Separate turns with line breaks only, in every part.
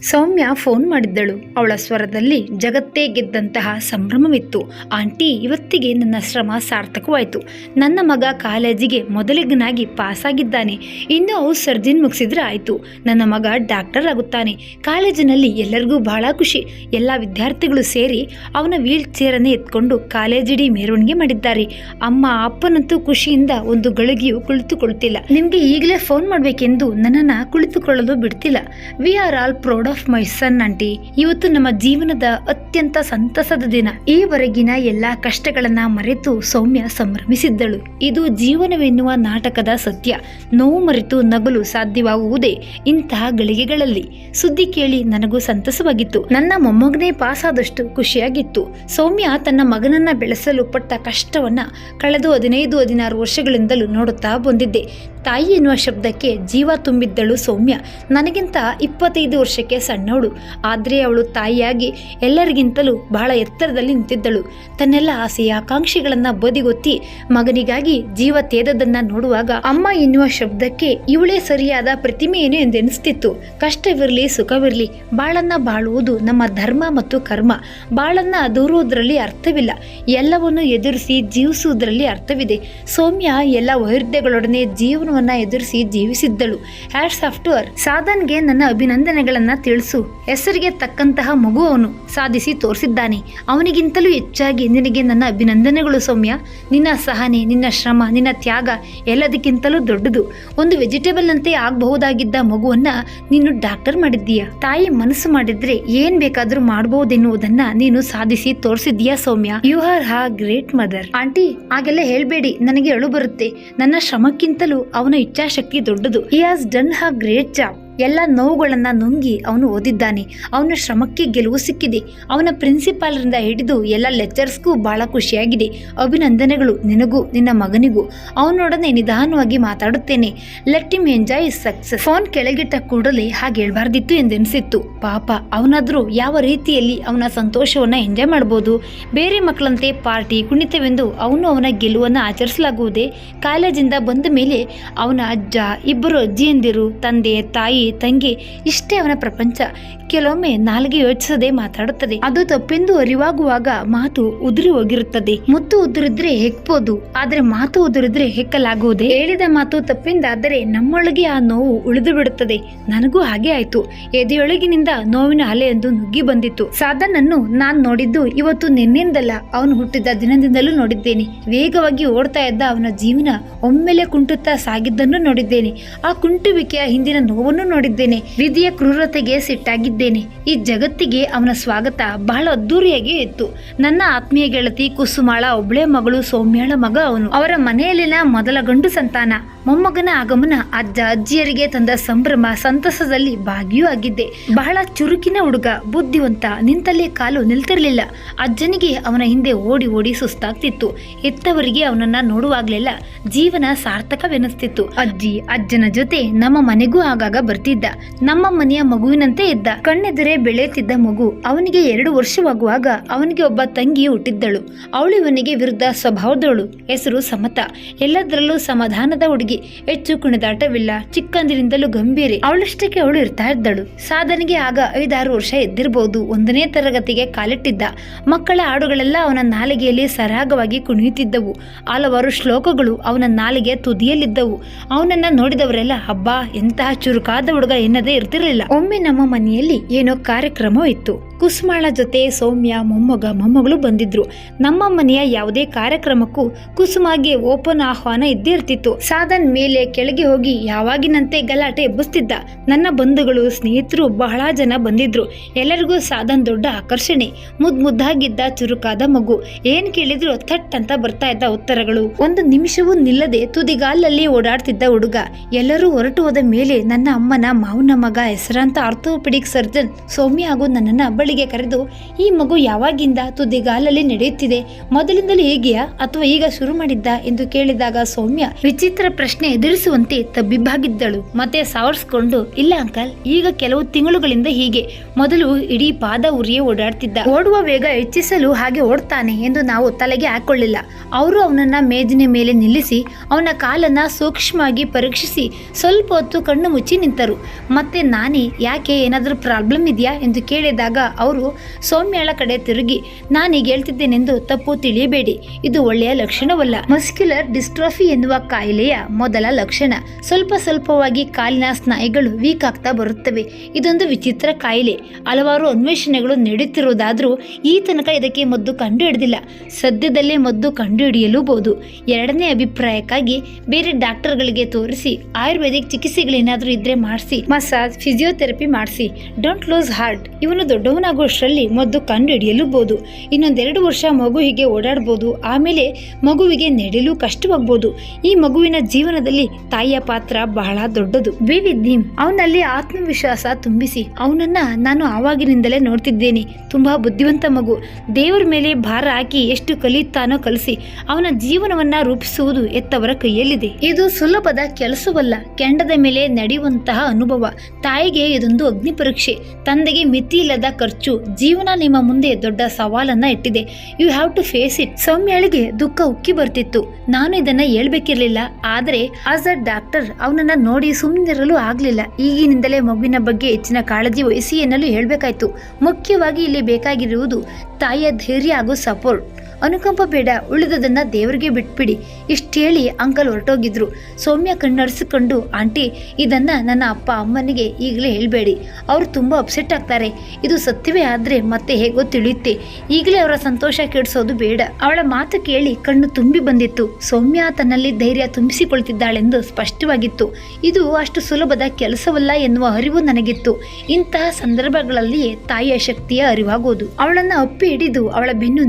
ಸೌಮ್ಯ phone ಮಾಡಿದ್ದಳು. ಅವಳ ಸ್ವರದಲ್ಲಿ ಜಗತ್ತೇ ಗೆದ್ದಂತಹ ಸಂಭ್ರಮವಿತ್ತು. ಆಂಟಿ, ಇವತ್ತಿಗೆ ನನ್ನ ಶ್ರಮ ಸಾರ್ಥಕವಾಯಿತು. ನನ್ನ ಮಗ ಕಾಲೇಜಿಗೆ ಮೊದಲಿಗನಾಗಿ ಪಾಸಾಗಿದ್ದಾನೆ. ಇನ್ನು ಅವು ಸರ್ಜಿನ್ ಮುಗಿಸಿದ್ರೆ ಆಯಿತು. ನನ್ನ ಮಗ ಡಾಕ್ಟರ್ ಆಗುತ್ತಾನೆ. ಕಾಲೇಜಿನಲ್ಲಿ ಎಲ್ಲರಿಗೂ ಬಹಳ ಖುಷಿ. ಎಲ್ಲ ವಿದ್ಯಾರ್ಥಿಗಳು ಸೇರಿ ಅವನ ವೀಲ್ ಚೇರನ್ನು ಎತ್ಕೊಂಡು ಕಾಲೇಜಿಡಿ ಮೆರವಣಿಗೆ ಮಾಡಿದ್ದಾರೆ. ಅಮ್ಮ, ಅಪ್ಪನಂತೂ ಖುಷಿಯಿಂದ ಒಂದು ಗಳಿಗೆಯೂ ಕುಳಿತುಕೊಳ್ಳುತ್ತಿಲ್ಲ ನಿಮಗೆ ಈಗಲೇ ಫೋನ್ ಮಾಡಬೇಕೆಂದು ನನ್ನನ್ನು ಕುಳಿತುಕೊಳ್ಳಲು ಬಿಡ್ತಿಲ್ಲ. We are all proud of my son aunty, ಇವತ್ತು ನಮ್ಮ ಜೀವನದ ಅತ್ಯಂತ ಸಂತಸದ ದಿನ. ಈವರೆಗಿನ ಎಲ್ಲಾ ಕಷ್ಟಗಳನ್ನ ಮರೆತು ಸೌಮ್ಯ ಸಂಭ್ರಮಿಸಿದ್ದಳು. ಇದು ಜೀವನವೆನ್ನುವ ನಾಟಕದ ಸತ್ಯ. ನೋವು ಮರೆತು ನಗಲು ಸಾಧ್ಯವಾಗುವುದೇ ಇಂತಹ ಗಳಿಗೆಗಳಲ್ಲಿ. ಸುದ್ದಿ ಕೇಳಿ ನನಗೂ ಸಂತಸವಾಗಿತ್ತು. ನನ್ನ ಮೊಮ್ಮಗನೇ ಪಾಸಾದಷ್ಟು ಖುಷಿಯಾಗಿತ್ತು. ಸೌಮ್ಯ ತನ್ನ ಮಗನನ್ನ ಬೆಳೆಸಲು ಪಟ್ಟ ಕಷ್ಟವನ್ನ ಕಳೆದ ಹದಿನೈದು ಹದಿನಾರು ವರ್ಷಗಳಿಂದಲೂ ನೋಡುತ್ತಾ ಬಂದಿದ್ದೆ. ತಾಯಿ ಎನ್ನುವ ಶಬ್ದಕ್ಕೆ ಜೀವ ತುಂಬಿದ್ದಳು ಸೌಮ್ಯ. ನನಗಿಂತ ಇಪ್ಪತ್ತೈದು ವರ್ಷಕ್ಕೆ ಸಣ್ಣವಳು. ಆದರೆ ಅವಳು ತಾಯಿಯಾಗಿ ಎಲ್ಲರಿಗಿಂತಲೂ ಬಹಳ ಎತ್ತರದಲ್ಲಿ ನಿಂತಿದ್ದಳು. ತನ್ನೆಲ್ಲ ಆಸೆಯ ಆಕಾಂಕ್ಷೆಗಳನ್ನು ಬದಿಗೊತ್ತಿ ಮಗನಿಗಾಗಿ ಜೀವ ತೇದದನ್ನ ನೋಡುವಾಗ ಅಮ್ಮ ಎನ್ನುವ ಶಬ್ದಕ್ಕೆ ಇವಳೇ ಸರಿಯಾದ ಪ್ರತಿಮೆಯೇನು ಎಂದೆನಿಸ್ತಿತ್ತು ಕಷ್ಟವಿರಲಿ, ಸುಖವಿರಲಿ, ಬಾಳನ್ನ ಬಾಳುವುದು ನಮ್ಮ ಧರ್ಮ ಮತ್ತು ಕರ್ಮ. ಬಾಳನ್ನ ದೂರುವುದರಲ್ಲಿ ಅರ್ಥವಿಲ್ಲ. ಎಲ್ಲವನ್ನು ಎದುರಿಸಿ ಜೀವಿಸುವುದರಲ್ಲಿ ಅರ್ಥವಿದೆ. ಸೌಮ್ಯ ಎಲ್ಲ ವೈರುಧ್ಯಗಳೊಡನೆ ಜೀವನವನ್ನ ಎದುರಿಸಿ ಜೀವಿಸಿದ್ದಳು. ಹ್ಯಾಟ್ಸ್ ಆಫ್ ಟು ಅರ್ ಸಾಧನ್ಗೆ ನನ್ನ ಅಭಿನಂದನೆಗಳನ್ನ ತಿಳಿಸು. ಹೆಸರಿಗೆ ತಕ್ಕಂತಹ ಮಗು ಅವನು, ಸಾಧಿಸಿ ತೋರಿಸಿದ್ದಾನೆ. ಅವನಿಗಿಂತಲೂ ಹೆಚ್ಚಾಗಿ ನಿನಗೆ ನನ್ನ ಅಭಿನಂದನೆಗಳು ಸೌಮ್ಯ. ನಿನ್ನ ಸಹನೆ, ನಿನ್ನ ಶ್ರಮ, ನಿನ್ನ ತ್ಯಾಗ ಎಲ್ಲದಕ್ಕಿಂತಲೂ ದೊಡ್ಡದು. ಒಂದು ವೆಜಿಟೇಬಲ್ ನಂತೆ ಆಗಬಹುದಾಗಿದ್ದ ಮಗುವನ್ನ ನೀನು ಡಾಕ್ಟರ್ ಮಾಡಿದ್ದೀಯ? ತಾಯಿ ಮನಸ್ಸು ಮಾಡಿದ್ರೆ ಏನ್ ಬೇಕಾದ್ರೂ ಮಾಡಬಹುದೆನ್ನುವುದನ್ನ ನೀನು ಸಾಧಿಸಿ ತೋರಿಸಿದ್ದೀಯಾ Soumya? You are a great mother. Aunty, ಹಾಗೆಲ್ಲ ಹೇಳ್ಬೇಡಿ. ನನಗೆ ಅಳು ಬರುತ್ತೆ. ನನ್ನ ಶ್ರಮಕ್ಕಿಂತಲೂ ಅವನ ಇಚ್ಛಾಶಕ್ತಿ ದೊಡ್ಡದು. ಈ has done a great job ಎಲ್ಲ ನೋವುಗಳನ್ನು ನುಂಗಿ ಅವನು ಓದಿದ್ದಾನೆ. ಅವನ ಶ್ರಮಕ್ಕೆ ಗೆಲುವು ಸಿಕ್ಕಿದೆ. ಅವನ ಪ್ರಿನ್ಸಿಪಾಲ್ರಿಂದ ಹಿಡಿದು ಎಲ್ಲ ಲೆಕ್ಚರ್ಸ್ಗೂ ಬಹಳ ಖುಷಿಯಾಗಿದೆ. ಅಭಿನಂದನೆಗಳು ನಿನಗೂ, ನಿನ್ನ ಮಗನಿಗೂ. ಅವನೊಡನೆ ನಿಧಾನವಾಗಿ ಮಾತಾಡುತ್ತೇನೆ. Let him enjoy success phone ಕೆಳಗಿಟ್ಟ ಕೂಡಲೇ ಹಾಗೆ ಹೇಳ್ಬಾರ್ದಿತ್ತು ಎಂದೆನಿಸಿತ್ತು. ಪಾಪ, ಅವನಾದರೂ ಯಾವ ರೀತಿಯಲ್ಲಿ ಅವನ ಸಂತೋಷವನ್ನು ಎಂಜಾಯ್ ಮಾಡ್ಬೋದು? ಬೇರೆ ಮಕ್ಕಳಂತೆ ಪಾರ್ಟಿ ಕುಣಿತವೆಂದು ಅವನು ಅವನ ಗೆಲುವನ್ನು ಆಚರಿಸಲಾಗುವುದೇ? ಕಾಲೇಜಿಂದ ಬಂದ ಮೇಲೆ ಅವನ ಅಜ್ಜ, ಇಬ್ಬರು ಅಜ್ಜಿಯಂದಿರು, ತಂದೆ, ತಾಯಿ ತಂಗಿ, ಇಷ್ಟೇ ಅವನ ಪ್ರಪಂಚ. ಕೆಲವೊಮ್ಮೆ ನಾಲ್ಗೆ ಯೋಚಿಸದೆ ಮಾತಾಡುತ್ತದೆ. ಅದು ತಪ್ಪೆಂದು ಅರಿವಾಗುವಾಗ ಮಾತು ಉದುರಿ ಹೋಗಿರುತ್ತದೆ. ಮುತ್ತು ಉದುರಿದ್ರೆ ಹೆಕ್ಬೋದು, ಆದ್ರೆ ಮಾತು ಉದುರಿದ್ರೆ ಹೆಕ್ಕಲಾಗುವುದೇ? ಹೇಳಿದ ಮಾತು ತಪ್ಪಿಂದಾದರೆ ನಮ್ಮೊಳಗೆ ಆ ನೋವು ಉಳಿದು ಬಿಡುತ್ತದೆ. ನನಗೂ ಹಾಗೆ ಆಯ್ತು. ಎದೆಯೊಳಗಿನಿಂದ ನೋವಿನ ಅಲೆಯೊಂದು ನುಗ್ಗಿ ಬಂದಿತ್ತು. ಸಾಧನನ್ನು ನಾನ್ ನೋಡಿದ್ದು ಇವತ್ತು ನಿನ್ನಿಂದಲ್ಲ. ಅವನು ಹುಟ್ಟಿದ ದಿನದಿಂದಲೂ ನೋಡಿದ್ದೇನೆ. ವೇಗವಾಗಿ ಓಡ್ತಾ ಇದ್ದ ಅವನ ಜೀವನ ಒಮ್ಮೆಲೆ ಕುಂಟುತ್ತಾ ಸಾಗಿದ್ದನ್ನು ನೋಡಿದ್ದೇನೆ. ಆ ಕುಂಟುವಿಕೆಯ ಹಿಂದಿನ ನೋವನ್ನು ನೋಡಿದ್ದೇನೆ. ವಿಧಿಯ ಕ್ರೂರತೆಗೆ ಸಿಟ್ಟಾಗಿದ್ದೇನೆ. ಈ ಜಗತ್ತಿಗೆ ಅವನ ಸ್ವಾಗತ ಬಹಳ ಅದ್ದೂರಿಯಾಗಿ ಇತ್ತು. ನನ್ನ ಆತ್ಮೀಯ ಗೆಳತಿ ಕುಸುಮಾಳ, ಒಬ್ಳೆ ಮಗಳು ಸೌಮ್ಯಾಳ ಮಗ ಅವನು. ಅವರ ಮನೆಯಲ್ಲಿನ ಮೊದಲ ಗಂಡು ಸಂತಾನ. ಮೊಮ್ಮಗನ ಆಗಮನ ಅಜ್ಜ ಅಜ್ಜಿಯರಿಗೆ ತಂದ ಸಂಭ್ರಮ ಸಂತಸದಲ್ಲಿ ಭಾಗಿಯೂ ಆಗಿದ್ದೆ. ಬಹಳ ಚುರುಕಿನ ಹುಡುಗ, ಬುದ್ಧಿವಂತ, ನಿಂತಲ್ಲೇ ಕಾಲು ನಿಲ್ತಿರ್ಲಿಲ್ಲ. ಅಜ್ಜನಿಗೆ ಅವನ ಹಿಂದೆ ಓಡಿ ಓಡಿ ಸುಸ್ತಾಗ್ತಿತ್ತು. ಹೆತ್ತವರಿಗೆ ಅವನನ್ನ ನೋಡುವಾಗ್ಲೆಲ್ಲ ಜೀವನ ಸಾರ್ಥಕವೆನಿಸ್ತಿತ್ತು. ಅಜ್ಜಿ, ಅಜ್ಜನ ಜೊತೆ ನಮ್ಮ ಮನೆಗೂ ಆಗಾಗ ಬರ್ತಿದ್ದ ನಮ್ಮ ಮನೆಯ ಮಗುವಿನಂತೆ ಇದ್ದ. ಕಣ್ಣೆದುರೇ ಬೆಳೆಯುತ್ತಿದ್ದ ಮಗು ಅವನಿಗೆ ಎರಡು ವರ್ಷವಾಗುವಾಗ ಅವನಿಗೆ ಒಬ್ಬ ತಂಗಿ ಹುಟ್ಟಿದ್ದಳು. ಅವಳು ಇವನಿಗೆ ವಿರುದ್ಧ ಸ್ವಭಾವದವಳು. ಹೆಸರು ಸಮತ. ಎಲ್ಲದರಲ್ಲೂ ಸಮಾಧಾನದ ಹುಡುಗಿ. ಹೆಚ್ಚು ಕುಣಿದಾಟವಿಲ್ಲ ಚಿಕ್ಕಂದಿನಿಂದಲೂ ಗಂಭೀರಿ. ಅವಳಷ್ಟಕ್ಕೆ ಅವಳು ಇರ್ತಾ ಇದ್ದಳು. ಸಾಧನೆಗೆ ಆಗ ಐದಾರು ವರ್ಷ ಎದ್ದಿರಬಹುದು ಒಂದನೇ ತರಗತಿಗೆ ಕಾಲಿಟ್ಟಿದ್ದ. ಮಕ್ಕಳ ಹಾಡುಗಳೆಲ್ಲ ಅವನ ನಾಲಿಗೆಯಲ್ಲಿ ಸರಾಗವಾಗಿ ಕುಣಿಯುತ್ತಿದ್ದವು. ಹಲವಾರು ಶ್ಲೋಕಗಳು ಅವನ ನಾಲಿಗೆ ತುದಿಯಲ್ಲಿದ್ದವು. ಅವನನ್ನ ನೋಡಿದವರೆಲ್ಲ ಹಬ್ಬ ಎಂತಹ ಚುರುಕಾದ ಹುಡುಗ ಎನ್ನದೇ ಇರ್ತಿರ್ಲಿಲ್ಲ. ಒಮ್ಮೆ ನಮ್ಮ ಮನೆಯಲ್ಲಿ ಏನೋ ಕಾರ್ಯಕ್ರಮ ಇತ್ತು. ಕುಸುಮಾಳ ಜೊತೆ ಸೌಮ್ಯ, ಮೊಮ್ಮಗ, ಮೊಮ್ಮಗಳು ಬಂದಿದ್ರು. ನಮ್ಮ ಮನೆಯ ಯಾವುದೇ ಕಾರ್ಯಕ್ರಮಕ್ಕೂ ಕುಸುಮಾಗೆ ಓಪನ್ ಆಹ್ವಾನ ಇದ್ದೇ ಇರ್ತಿತ್ತು ಸಾಧನ್ ಮೇಲೆ ಕೆಳಗೆ ಹೋಗಿ ಯಾವಾಗಿನಂತೆ ಗಲಾಟೆ ಎಬ್ಬಿಸ್ತಿದ್ದ. ನನ್ನ ಬಂಧುಗಳು, ಸ್ನೇಹಿತರು ಬಹಳ ಜನ ಬಂದಿದ್ರು. ಎಲ್ಲರಿಗೂ ಸಾಧನ್ ದೊಡ್ಡ ಆಕರ್ಷಣೆ. ಮುದ್ ಮುದ್ದಾಗಿದ್ದ ಚುರುಕಾದ ಮಗು. ಏನ್ ಕೇಳಿದ್ರು ಥಟ್ ಅಂತ ಬರ್ತಾ ಇದ್ದ ಉತ್ತರಗಳು. ಒಂದು ನಿಮಿಷವೂ ನಿಲ್ಲದೆ ತುದಿಗಾಲಲ್ಲಿ ಓಡಾಡ್ತಿದ್ದ ಹುಡುಗ. ಎಲ್ಲರೂ ಹೊರಟು ಹೋದ ಮೇಲೆ ನನ್ನ ಅಮ್ಮನ ಮಾವನ ಮಗ ಹೆಸರಾಂತ ಆರ್ಥೋಪೆಡಿಕ್ ಸರ್ಜನ್ ಸೌಮ್ಯ ಹಾಗೂ ನನ್ನನ್ನ ಬಳಿ ಹಾಲಿಗೆ ಕರೆದು, ಈ ಮಗು ಯಾವಾಗಿಂದ ತುದಿಗಾಲಲ್ಲಿ ನಡೆಯುತ್ತಿದೆ? ಮೊದಲಿಂದಲೂ ಹೇಗೆಯಾ ಅಥವಾ ಈಗ ಶುರು ಮಾಡಿದ್ದ? ಎಂದು ಕೇಳಿದಾಗ ಸೌಮ್ಯ ವಿಚಿತ್ರ ಪ್ರಶ್ನೆ ಎದುರಿಸುವಂತೆ ತಬ್ಬಿಬ್ಬಾಗಿದ್ದಳು. ಮತ್ತೆ ಸಾವರ್ಸ್ಕೊಂಡು, ಇಲ್ಲ ಅಂಕಲ್, ಈಗ ಕೆಲವು ತಿಂಗಳುಗಳಿಂದ ಹೀಗೆ. ಮೊದಲು ಇಡೀ ಪಾದ ಉರಿಯೇ ಓಡಾಡ್ತಿದ್ದ. ಓಡುವ ವೇಗ ಹೆಚ್ಚಿಸಲು ಹಾಗೆ ಓಡ್ತಾನೆ ಎಂದು ನಾವು ತಲೆಗೆ ಹಾಕೊಳ್ಳಿಲ್ಲ. ಅವರು ಅವನನ್ನ ಮೇಜಿನ ಮೇಲೆ ನಿಲ್ಲಿಸಿ, ಅವನ ಕಾಲನ್ನ ಸೂಕ್ಷ್ಮವಾಗಿ ಪರೀಕ್ಷಿಸಿ, ಸ್ವಲ್ಪ ಹೊತ್ತು ಕಣ್ಣು ಮುಚ್ಚಿ ನಿಂತರು. ಮತ್ತೆ, ನಾನೇ, ಯಾಕೆ? ಏನಾದರೂ ಪ್ರಾಬ್ಲಮ್ ಇದೆಯಾ? ಎಂದು ಕೇಳಿದಾಗ ಅವರು ಸೌಮ್ಯಳ ಕಡೆ ತಿರುಗಿ, ನಾನೀಗ ಹೇಳ್ತಿದ್ದೇನೆಂದು ತಪ್ಪು ತಿಳಿಯಬೇಡಿ. ಇದು ಒಳ್ಳೆಯ ಲಕ್ಷಣವಲ್ಲ. ಮಸ್ಕ್ಯುಲರ್ ಡಿಸ್ಟ್ರಾಫಿ ಎನ್ನುವ ಕಾಯಿಲೆಯ ಮೊದಲ ಲಕ್ಷಣ. ಸ್ವಲ್ಪ ಸ್ವಲ್ಪವಾಗಿ ಕಾಲಿನ ಸ್ನಾಯುಗಳು ವೀಕ್ ಆಗ್ತಾ ಬರುತ್ತವೆ. ಇದೊಂದು ವಿಚಿತ್ರ ಕಾಯಿಲೆ. ಹಲವಾರು ಅನ್ವೇಷಣೆಗಳು ನಡೆಯುತ್ತಿರುವುದಾದರೂ ಈ ತನಕ ಇದಕ್ಕೆ ಮದ್ದು ಕಂಡು ಹಿಡಿದಿಲ್ಲ ಸದ್ಯದಲ್ಲೇ ಮದ್ದು ಕಂಡು ಹಿಡಿಯಲೂಬಹುದು ಎರಡನೇ ಅಭಿಪ್ರಾಯಕ್ಕಾಗಿ ಬೇರೆ ಡಾಕ್ಟರ್ಗಳಿಗೆ ತೋರಿಸಿ, ಆಯುರ್ವೇದಿಕ್ ಚಿಕಿತ್ಸೆಗಳೇನಾದರೂ ಇದ್ರೆ ಮಾಡಿಸಿ, ಮಸಾಜ್, ಫಿಸಿಯೋಥೆರಪಿ ಮಾಡಿಸಿ. Don't lose heart. ಇವನು ದೊಡ್ಡವನಾಗುವಷ್ಟರಲ್ಲಿ ಮದ್ದು ಕಂಡು ಹಿಡಿಯಲೂಬಹುದು ಇನ್ನೊಂದೆರಡು ವರ್ಷ ಮಗು ಹೀಗೆ ಓಡಾಡ್ಬೋದು. ಆಮೇಲೆ ಮಗುವಿಗೆ ನಡೆಯಲು ಕಷ್ಟವಾಗ್ಬೋದು. ಈ ಮಗುವಿನ ಜೀವನದಲ್ಲಿ ತಾಯಿಯ ಪಾತ್ರ ಬಹಳ ದೊಡ್ಡದು. ವಿವಿದ್ಯಂ ಅವನಲ್ಲಿ ಆತ್ಮವಿಶ್ವಾಸ ತುಂಬಿಸಿ. ಅವನನ್ನ ನಾನು ಆವಾಗಿನಿಂದಲೇ ನೋಡ್ತಿದ್ದೇನೆ. ತುಂಬಾ ಬುದ್ಧಿವಂತ ಮಗು. ದೇವರ ಮೇಲೆ ಭಾರ ಹಾಕಿ ಎಷ್ಟು ಕಲಿಯುತ್ತಾನೋ ಕಲಿಸಿ. ಅವನ ಜೀವನವನ್ನ ರೂಪಿಸುವುದು ಎತ್ತವರ ಕೈಯಲ್ಲಿದೆ. ಇದು ಸುಲಭದ ಕೆಲಸವಲ್ಲ. ಕೆಂಡದ ಮೇಲೆ ನಡೆಯುವಂತಹ ಅನುಭವ. ತಾಯಿಗೆ ಇದೊಂದು ಅಗ್ನಿ ಪರೀಕ್ಷೆ ತಂದೆಗೆ ಮಿತಿಯಿಲ್ಲದ ಖರ್ಚು ಜೀವನ ನಿಮ್ಮ ಮುಂದೆ ದೊಡ್ಡ ಸವಾಲನ್ನ ಇಟ್ಟಿದೆ you have to face it ಸೌಮ್ಯಳಿಗೆ ದುಃಖ ಉಕ್ಕಿ ಬರ್ತಿತ್ತು. ನಾನು ಇದನ್ನ ಹೇಳ್ಬೇಕಿರ್ಲಿಲ್ಲ. ಆದರೆ ಆಸ್ ಅ ಡಾಕ್ಟರ್ ಅವನನ್ನ ನೋಡಿ ಸುಮ್ಮನಿರಲು ಆಗ್ಲಿಲ್ಲ. ಈಗಿನಿಂದಲೇ ಮಗುವಿನ ಬಗ್ಗೆ ಹೆಚ್ಚಿನ ಕಾಳಜಿ ವಹಿಸಿ ಎನ್ನಲು ಹೇಳ್ಬೇಕಾಯ್ತು. ಮುಖ್ಯವಾಗಿ ಇಲ್ಲಿ ಬೇಕಾಗಿರುವುದು ತಾಯಿಯ ಧೈರ್ಯ ಹಾಗೂ ಸಪೋರ್ಟ್ ಅನುಕಂಪ ಬೇಡ, ಉಳಿದದನ್ನ ದೇವರಿಗೆ ಬಿಟ್ಬಿಡಿ. ಇಷ್ಟು ಹೇಳಿ ಅಂಕಲ್ ಹೊರಟೋಗಿದ್ರು. ಸೌಮ್ಯ ಕಣ್ಣರಿಸಿಕೊಂಡು, ಆಂಟಿ, ಇದನ್ನ ನನ್ನ ಅಪ್ಪ ಅಮ್ಮನಿಗೆ ಈಗಲೇ ಹೇಳಬೇಡಿ. ಅವರು ತುಂಬ ಅಪ್ಸೆಟ್ ಆಗ್ತಾರೆ. ಇದು ಸತ್ಯವೇ ಆದರೆ ಮತ್ತೆ ಹೇಗೋ ತಿಳಿಯುತ್ತೆ. ಈಗಲೇ ಅವರ ಸಂತೋಷ ಕೆಡಿಸೋದು ಬೇಡ. ಅವಳ ಮಾತು ಕೇಳಿ ಕಣ್ಣು ತುಂಬಿ ಬಂದಿತ್ತು. ಸೌಮ್ಯ ತನ್ನಲ್ಲಿ ಧೈರ್ಯ ತುಂಬಿಸಿಕೊಳ್ತಿದ್ದಾಳೆಂದು ಸ್ಪಷ್ಟವಾಗಿತ್ತು. ಇದು ಅಷ್ಟು ಸುಲಭದ ಕೆಲಸವಲ್ಲ ಎನ್ನುವ ಅರಿವು ನನಗಿತ್ತು. ಇಂತಹ ಸಂದರ್ಭಗಳಲ್ಲಿಯೇ ತಾಯಿಯ ಶಕ್ತಿಯ ಅರಿವಾಗುವುದು ಅವಳನ್ನು ಅಪ್ಪಿ ಹಿಡಿದು ಅವಳ ಬೆನ್ನು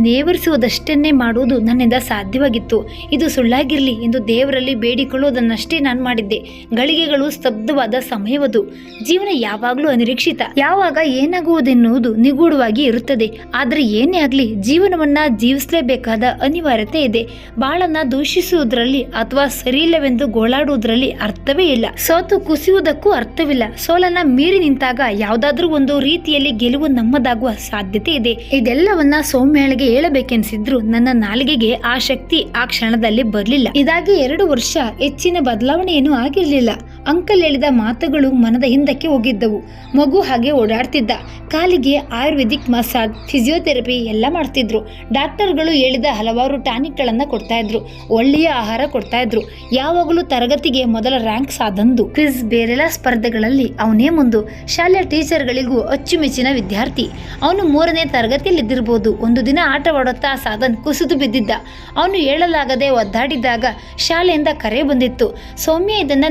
ನೇವರಿಸುವುದಷ್ಟನ್ನೇ ಮಾಡುವುದು ನನ್ನಿಂದ ಸಾಧ್ಯವಾಗಿತ್ತು. ಇದು ಸುಳ್ಳಾಗಿರಲಿ ಎಂದು ದೇವರಲ್ಲಿ ಬೇಡಿಕೊಳ್ಳುವುದನ್ನಷ್ಟೇ ನಾನು ಮಾಡಿದ್ದೆ. ಗಳಿಗೆಗಳು ಸ್ತಬ್ಧವಾದ ಸಮಯವದು. ಜೀವನ ಯಾವಾಗಲೂ ಅನಿರೀಕ್ಷಿತ. ಯಾವಾಗ ಏನಾಗುವುದೆನ್ನುವುದು ನಿಗೂಢವಾಗಿ ಇರುತ್ತದೆ. ಆದರೆ ಏನೇ ಆಗಲಿ, ಜೀವನವನ್ನ ಜೀವಿಸಲೇಬೇಕಾದ ಅನಿವಾರ್ಯತೆ ಇದೆ. ಬಾಳನ್ನ ದೂಷಿಸುವುದರಲ್ಲಿ ಅಥವಾ ಸರಿಯಿಲ್ಲವೆಂದು ಗೋಳಾಡುವುದರಲ್ಲಿ ಅರ್ಥವೇ ಇಲ್ಲ. ಸೋತು ಕುಸಿಯುವುದಕ್ಕೂ ಅರ್ಥವಿಲ್ಲ. ಸೋಲನ್ನ ಮೀರಿ ನಿಂತಾಗ ಯಾವುದಾದ್ರೂ ಒಂದು ರೀತಿಯಲ್ಲಿ ಗೆಲುವು ನಮ್ಮದಾಗುವ ಸಾಧ್ಯತೆ ಇದೆ. ಇದೆಲ್ಲವನ್ನ ಸೌಮ್ಯಳಿಗೆ ಹೇಳಬೇಕೆನಿಸಿದ್ರು ನನ್ನ ನಾಲಿಗೆಗೆ ಆ ಶಕ್ತಿ ಆ ಕ್ಷಣದಲ್ಲಿ ಬರಲಿಲ್ಲ. ಇದಾಗಿ ಎರಡು ವರ್ಷ ಹೆಚ್ಚಿನ ಬದಲಾವಣೆಯನ್ನು ಆಗಿರಲಿಲ್ಲ. ಅಂಕಲ್ ಹೇಳಿದ ಮಾತುಗಳು ಮನದ ಹಿಂದಕ್ಕೆ ಹೋಗಿದ್ದವು. ಮಗು ಹಾಗೆ ಓಡಾಡ್ತಿದ್ದ. ಕಾಲಿಗೆ ಆಯುರ್ವೇದಿಕ್ ಮಸಾಜ್, ಫಿಸಿಯೋಥೆರಪಿ ಎಲ್ಲ ಮಾಡ್ತಿದ್ರು. ಡಾಕ್ಟರ್ಗಳು ಹೇಳಿದ ಹಲವಾರು ಟಾನಿಕ್ಗಳನ್ನು ಕೊಡ್ತಾ ಇದ್ರು ಒಳ್ಳೆಯ ಆಹಾರ ಕೊಡ್ತಾ ಇದ್ರು ಯಾವಾಗಲೂ ತರಗತಿಗೆ ಮೊದಲ ರ್ಯಾಂಕ್ ಸಾಧಂದು ಕ್ವಿಜ್ ಬೇರೆಲ್ಲ ಸ್ಪರ್ಧೆಗಳಲ್ಲಿ ಅವನೇ ಮುಂದು. ಶಾಲೆಯ ಟೀಚರ್ಗಳಿಗೂ ಅಚ್ಚುಮೆಚ್ಚಿನ ವಿದ್ಯಾರ್ಥಿ. ಅವನು ಮೂರನೇ ತರಗತಿಯಲ್ಲಿದ್ದಿರ್ಬೋದು. ಒಂದು ದಿನ ಆಟವಾಡುತ್ತಾ ಸಾಧನ್ ಕುಸಿದು ಬಿದ್ದಿದ್ದ. ಅವನು ಹೇಳಲಾಗದೆ ಒದ್ದಾಡಿದಾಗ ಶಾಲೆಯಿಂದ ಕರೆ ಬಂದಿತ್ತು. ಸೌಮ್ಯ ಇದನ್ನ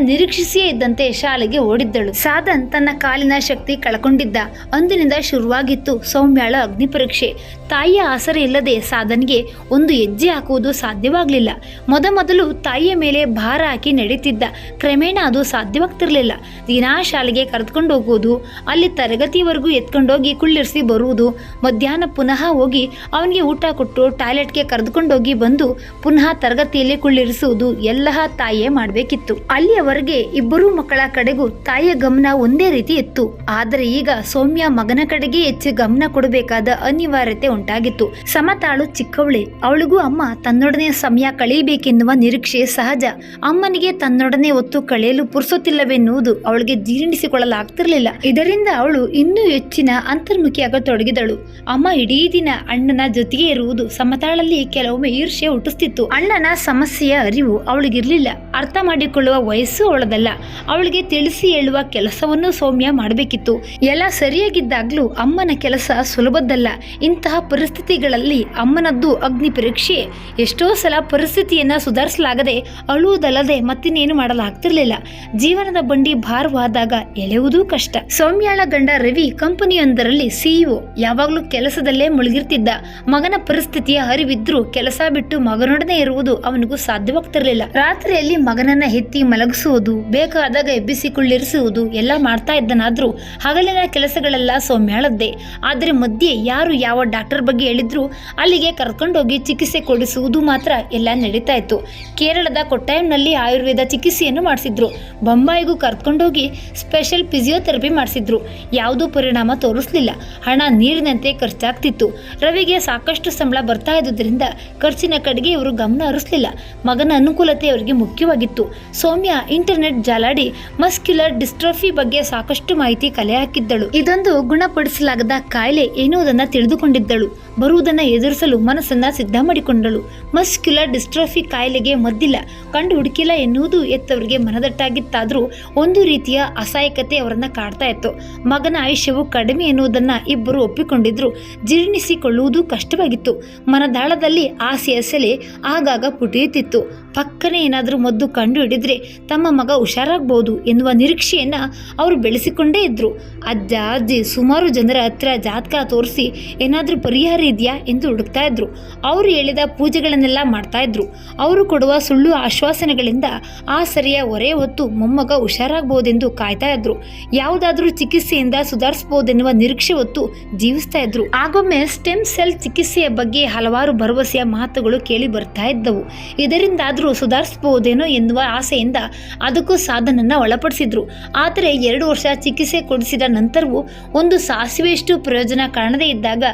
ನಿರೀಕ್ಷಿಸಿಯೇ ಇದ್ದಂತೆ ಶಾಲೆಗೆ ಓಡಿದ್ದಳು. ಸಾಧನ್ ತನ್ನ ಕಾಲಿನ ಶಕ್ತಿ ಕಳಕೊಂಡಿದ್ದ. ಅಂದಿನಿಂದ ಶುರುವಾಗಿತ್ತು ಸೌಮ್ಯಾಳ ಅಗ್ನಿ ಪರೀಕ್ಷೆ. ತಾಯಿಯ ಆಸರೆ ಇಲ್ಲದೆ ಸಾಧನ್ಗೆ ಒಂದು ಹೆಜ್ಜೆ ಹಾಕುವುದು ಸಾಧ್ಯವಾಗಲಿಲ್ಲ. ಮೊದಮೊದಲು ತಾಯಿಯ ಮೇಲೆ ಭಾರ ಹಾಕಿ ನಡೀತಿದ್ದ. ಕ್ರಮೇಣ ಅದು ಸಾಧ್ಯವಾಗ್ತಿರಲಿಲ್ಲ. ದಿನಾ ಶಾಲೆಗೆ ಕರೆದುಕೊಂಡು ಹೋಗುವುದು, ಅಲ್ಲಿ ತರಗತಿವರೆಗೂ ಎತ್ಕೊಂಡೋಗಿ ಕುಳ್ಳಿರಿಸಿ ಬರುವುದು, ಮಧ್ಯಾಹ್ನ ಪುನಃ ಹೋಗಿ ಅವನಿಗೆ ಊಟ ಕೊಟ್ಟು ಟಾಯ್ಲೆಟ್ಗೆ ಕರೆದುಕೊಂಡೋಗಿ ಬಂದು ಪುನಃ ತರಗತಿಯಲ್ಲಿ ಕುಳ್ಳಿರಿಸುವುದು ಎಲ್ಲ ತಾಯಿಯೇ ಮಾಡಬೇಕಿತ್ತು. ಅಲ್ಲಿಯವರೆಗೆ ಇಬ್ಬರೂ ಮಕ್ಕಳ ಕಡೆಗೂ ತಾಯಿಯ ಗಮನ ಒಂದೇ ರೀತಿ ಇತ್ತು. ಆದರೆ ಈಗ ಸೌಮ್ಯ ಮಗನ ಕಡೆಗೆ ಹೆಚ್ಚು ಗಮನ ಕೊಡಬೇಕಾದ ಅನಿವಾರ್ಯತೆ ಉಂಟಾಗಿತ್ತು. ಸಮತಾಳು ಚಿಕ್ಕವಳೆ. ಅವಳಿಗೂ ಅಮ್ಮ ತನ್ನೊಡನೆ ಸಮಯ ಕಳೆಯಬೇಕೆನ್ನುವ ನಿರೀಕ್ಷೆ ಸಹಜ. ಅಮ್ಮನಿಗೆ ತನ್ನೊಡನೆ ಒತ್ತು ಕಳೆಯಲು ಪುರ್ಸೊತ್ತಿಲ್ಲವೆನ್ನುವುದು ಅವಳಿಗೆ ಜೀರ್ಣಿಸಿಕೊಳ್ಳಲಾಗ್ತಿರಲಿಲ್ಲ. ಇದರಿಂದ ಅವಳು ಇನ್ನೂ ಹೆಚ್ಚಿನ ಅಂತರ್ಮುಖಿಯಾಗತೊಡಗಿದಳು ಅಮ್ಮ ಇಡೀ ದಿನ ಅಣ್ಣನ ಜೊತೆಗೆ ಇರುವುದು ಸಮತಾಳಲ್ಲಿ ಕೆಲವೊಮ್ಮೆ ಈರ್ಷೆ ಹುಟ್ಟಿಸ್ತಿತ್ತು. ಅಣ್ಣನ ಸಮಸ್ಯೆಯ ಅರಿವು ಅವಳಿಗಿರ್ಲಿಲ್ಲ. ಅರ್ಥ ಮಾಡಿಕೊಳ್ಳುವ ವಯಸ್ಸು ಅವಳದಲ್ಲ. ಅವಳಿಗೆ ತಿಳಿಸಿ ಹೇಳುವ ಕೆಲಸವನ್ನು ಸೌಮ್ಯ ಮಾಡಬೇಕಿತ್ತು. ಎಲ್ಲ ಸರಿಯಾಗಿದ್ದಾಗಲೂ ಅಮ್ಮನ ಕೆಲಸ ಸುಲಭದ್ದಲ್ಲ. ಇಂತಹ ಪರಿಸ್ಥಿತಿಗಳಲ್ಲಿ ಅಮ್ಮನದ್ದು ಅಗ್ನಿ ಪರೀಕ್ಷೆ. ಎಷ್ಟೋ ಸಲ ಪರಿಸ್ಥಿತಿಯನ್ನ ಸುಧಾರಿಸಲಾಗದೆ ಅಳುವುದಲ್ಲದೆ ಮತ್ತಿನ್ನೇನು ಮಾಡಲಾಗ್ತಿರ್ಲಿಲ್ಲ. ಜೀವನದ ಬಂಡಿ ಭಾರವಾದಾಗ ಎಳೆಯುವುದೂ ಕಷ್ಟ. ಸೌಮ್ಯಾಳ ಗಂಡ ರವಿ ಕಂಪನಿಯೊಂದರಲ್ಲಿ ಸಿಇಒ. ಯಾವಾಗಲೂ ಕೆಲಸದಲ್ಲೇ ಮುಳುಗಿರ್ತಿದ್ದ. ಮಗನ ಪರಿಸ್ಥಿತಿಯ ಅರಿವಿದ್ರೂ ಕೆಲಸ ಬಿಟ್ಟು ಮಗನೊಡನೆ ಇರುವುದು ಅವನಿಗೂ ಸಾಧ್ಯವಾಗ್ತಿರ್ಲಿಲ್ಲ. ರಾತ್ರಿಯಲ್ಲಿ ಮಗನನ್ನ ಎತ್ತಿ ಮಲಗಿಸುವುದು, ಬೇಗ ಬೇಕಾದಾಗ ಎಬ್ಬಿಸಿಕೊಳ್ಳಿರಿಸುವುದು ಎಲ್ಲ ಮಾಡ್ತಾ ಇದ್ದನಾದರೂ ಹಗಲಿನ ಕೆಲಸಗಳೆಲ್ಲ ಸೌಮ್ಯಾಳದ್ದೆ ಆದರೆ ಮಧ್ಯೆ ಯಾರು ಯಾವ ಡಾಕ್ಟರ್ ಬಗ್ಗೆ ಹೇಳಿದ್ರು ಅಲ್ಲಿಗೆ ಕರ್ಕೊಂಡೋಗಿ ಚಿಕಿತ್ಸೆ ಕೊಡಿಸುವುದು ಮಾತ್ರ ಎಲ್ಲ ನಡೀತಾ ಇತ್ತು ಕೇರಳದ ಕೊಟ್ಟಾಯಂನಲ್ಲಿ ಆಯುರ್ವೇದ ಚಿಕಿತ್ಸೆಯನ್ನು ಮಾಡಿಸಿದ್ರು. ಬೊಂಬಾಯಿಗೂ ಕರ್ಕೊಂಡೋಗಿ ಸ್ಪೆಷಲ್ ಫಿಸಿಯೋಥೆರಪಿ ಮಾಡಿಸಿದ್ರು. ಯಾವುದೂ ಪರಿಣಾಮ ತೋರಿಸಲಿಲ್ಲ. ಹಣ ನೀರಿನಂತೆ ಖರ್ಚಾಗ್ತಿತ್ತು. ರವಿಗೆ ಸಾಕಷ್ಟು ಸಂಬಳ ಬರ್ತಾ ಇದ್ದುದರಿಂದ ಖರ್ಚಿನ ಕಡೆಗೆ ಇವರು ಗಮನ ಹರಿಸಲಿಲ್ಲ. ಮಗನ ಅನುಕೂಲತೆ ಅವರಿಗೆ ಮುಖ್ಯವಾಗಿತ್ತು. ಸೌಮ್ಯ ಇಂಟರ್ನೆಟ್ ಜಾಲಾಡಿ ಮಸ್ಕ್ಯುಲರ್ ಡಿಸ್ಟ್ರಫಿ ಬಗ್ಗೆ ಸಾಕಷ್ಟು ಮಾಹಿತಿ ಕಲೆ ಹಾಕಿದ್ದಳು. ಇದೊಂದು ಗುಣಪಡಿಸಲಾಗದ ಕಾಯಿಲೆ ಎನ್ನುವುದನ್ನು ತಿಳಿದುಕೊಂಡಿದ್ದಳು. ಬರುವುದನ್ನು ಎದುರಿಸಲು ಮನಸ್ಸನ್ನು ಸಿದ್ಧ ಮಾಡಿಕೊಂಡಳು. ಮಸ್ಕ್ಯುಲರ್ ಡಿಸ್ಟ್ರಫಿ ಕಾಯಿಲೆಗೆ ಮದ್ದಿಲ್ಲ. ಕಂಡು ಹುಡುಕಿಲ್ಲ ಎನ್ನುವುದು ಎತ್ತವರಿಗೆ ಮನದಟ್ಟಾಗಿತ್ತಾದರೂ ಒಂದು ರೀತಿಯ ಅಸಹಾಯಕತೆ ಅವರನ್ನು ಕಾಡ್ತಾ ಇತ್ತು. ಮಗನ ಆಯುಷ್ಯವು ಕಡಿಮೆ ಎನ್ನುವುದನ್ನು ಇಬ್ಬರು ಒಪ್ಪಿಕೊಂಡಿದ್ರು. ಜೀರ್ಣಿಸಿಕೊಳ್ಳುವುದು ಕಷ್ಟವಾಗಿತ್ತು. ಮನದಾಳದಲ್ಲಿ ಆಸೆಯ ಸೆಲೆ ಆಗಾಗ ಪುಟಿಯುತ್ತಿತ್ತು. ಪಕ್ಕನೆ ಏನಾದರೂ ಮದ್ದು ಕಂಡು ಹಿಡಿದ್ರೆ ತಮ್ಮ ಮಗ ಹುಷಾರಾಗ್ಬೋದು ಎನ್ನುವ ನಿರೀಕ್ಷೆಯನ್ನು ಅವರು ಬೆಳೆಸಿಕೊಂಡೇ ಇದ್ರು. ಅಜ್ಜ, ಅಜ್ಜಿ, ಸುಮಾರು ಜನರ ಹತ್ರ ಜಾತಕ ತೋರಿಸಿ ಏನಾದರೂ ಪರಿಹಾರ ಇದೆಯಾ ಎಂದು ಹುಡುಕ್ತಾ ಇದ್ರು. ಅವರು ಹೇಳಿದ ಪೂಜೆಗಳನ್ನೆಲ್ಲ ಮಾಡ್ತಾ ಇದ್ರು. ಅವರು ಕೊಡುವ ಸುಳ್ಳು ಆಶ್ವಾಸನೆಗಳಿಂದ ಆ ಸರಿಯ ಹೊರೆ ಹೊತ್ತು ಮೊಮ್ಮಗ ಹುಷಾರಾಗಬಹುದೆಂದು ಕಾಯ್ತಾ ಇದ್ರು. ಯಾವುದಾದ್ರೂ ಚಿಕಿತ್ಸೆಯಿಂದ ಸುಧಾರಿಸಬಹುದೆನ್ನುವ ನಿರೀಕ್ಷೆ ಹೊತ್ತು ಜೀವಿಸ್ತಾ ಇದ್ರು. ಆಗೊಮ್ಮೆ ಸ್ಟೆಮ್ ಸೆಲ್ ಚಿಕಿತ್ಸೆಯ ಬಗ್ಗೆ ಹಲವಾರು ಭರವಸೆಯ ಮಾತುಗಳು ಕೇಳಿ ಬರ್ತಾ ಇದ್ದವು. ಇದರಿಂದಾದರೂ ಸುಧಾರಿಸಬಹುದೇನೋ ಎನ್ನುವ ಆಸೆಯಿಂದ ಅದಕ್ಕೂ ಸಾಧನನ್ನ ಒಳಪಡಿಸಿದ್ರು. ಆದರೆ ಎರಡು ವರ್ಷ ಚಿಕಿತ್ಸೆ ಕೊಡಿಸಿದ ನಂತರವೂ ಒಂದು ಸಾಸಿವೆಯಷ್ಟು ಪ್ರಯೋಜನ ಕಾಣದೇ ಇದ್ದಾಗ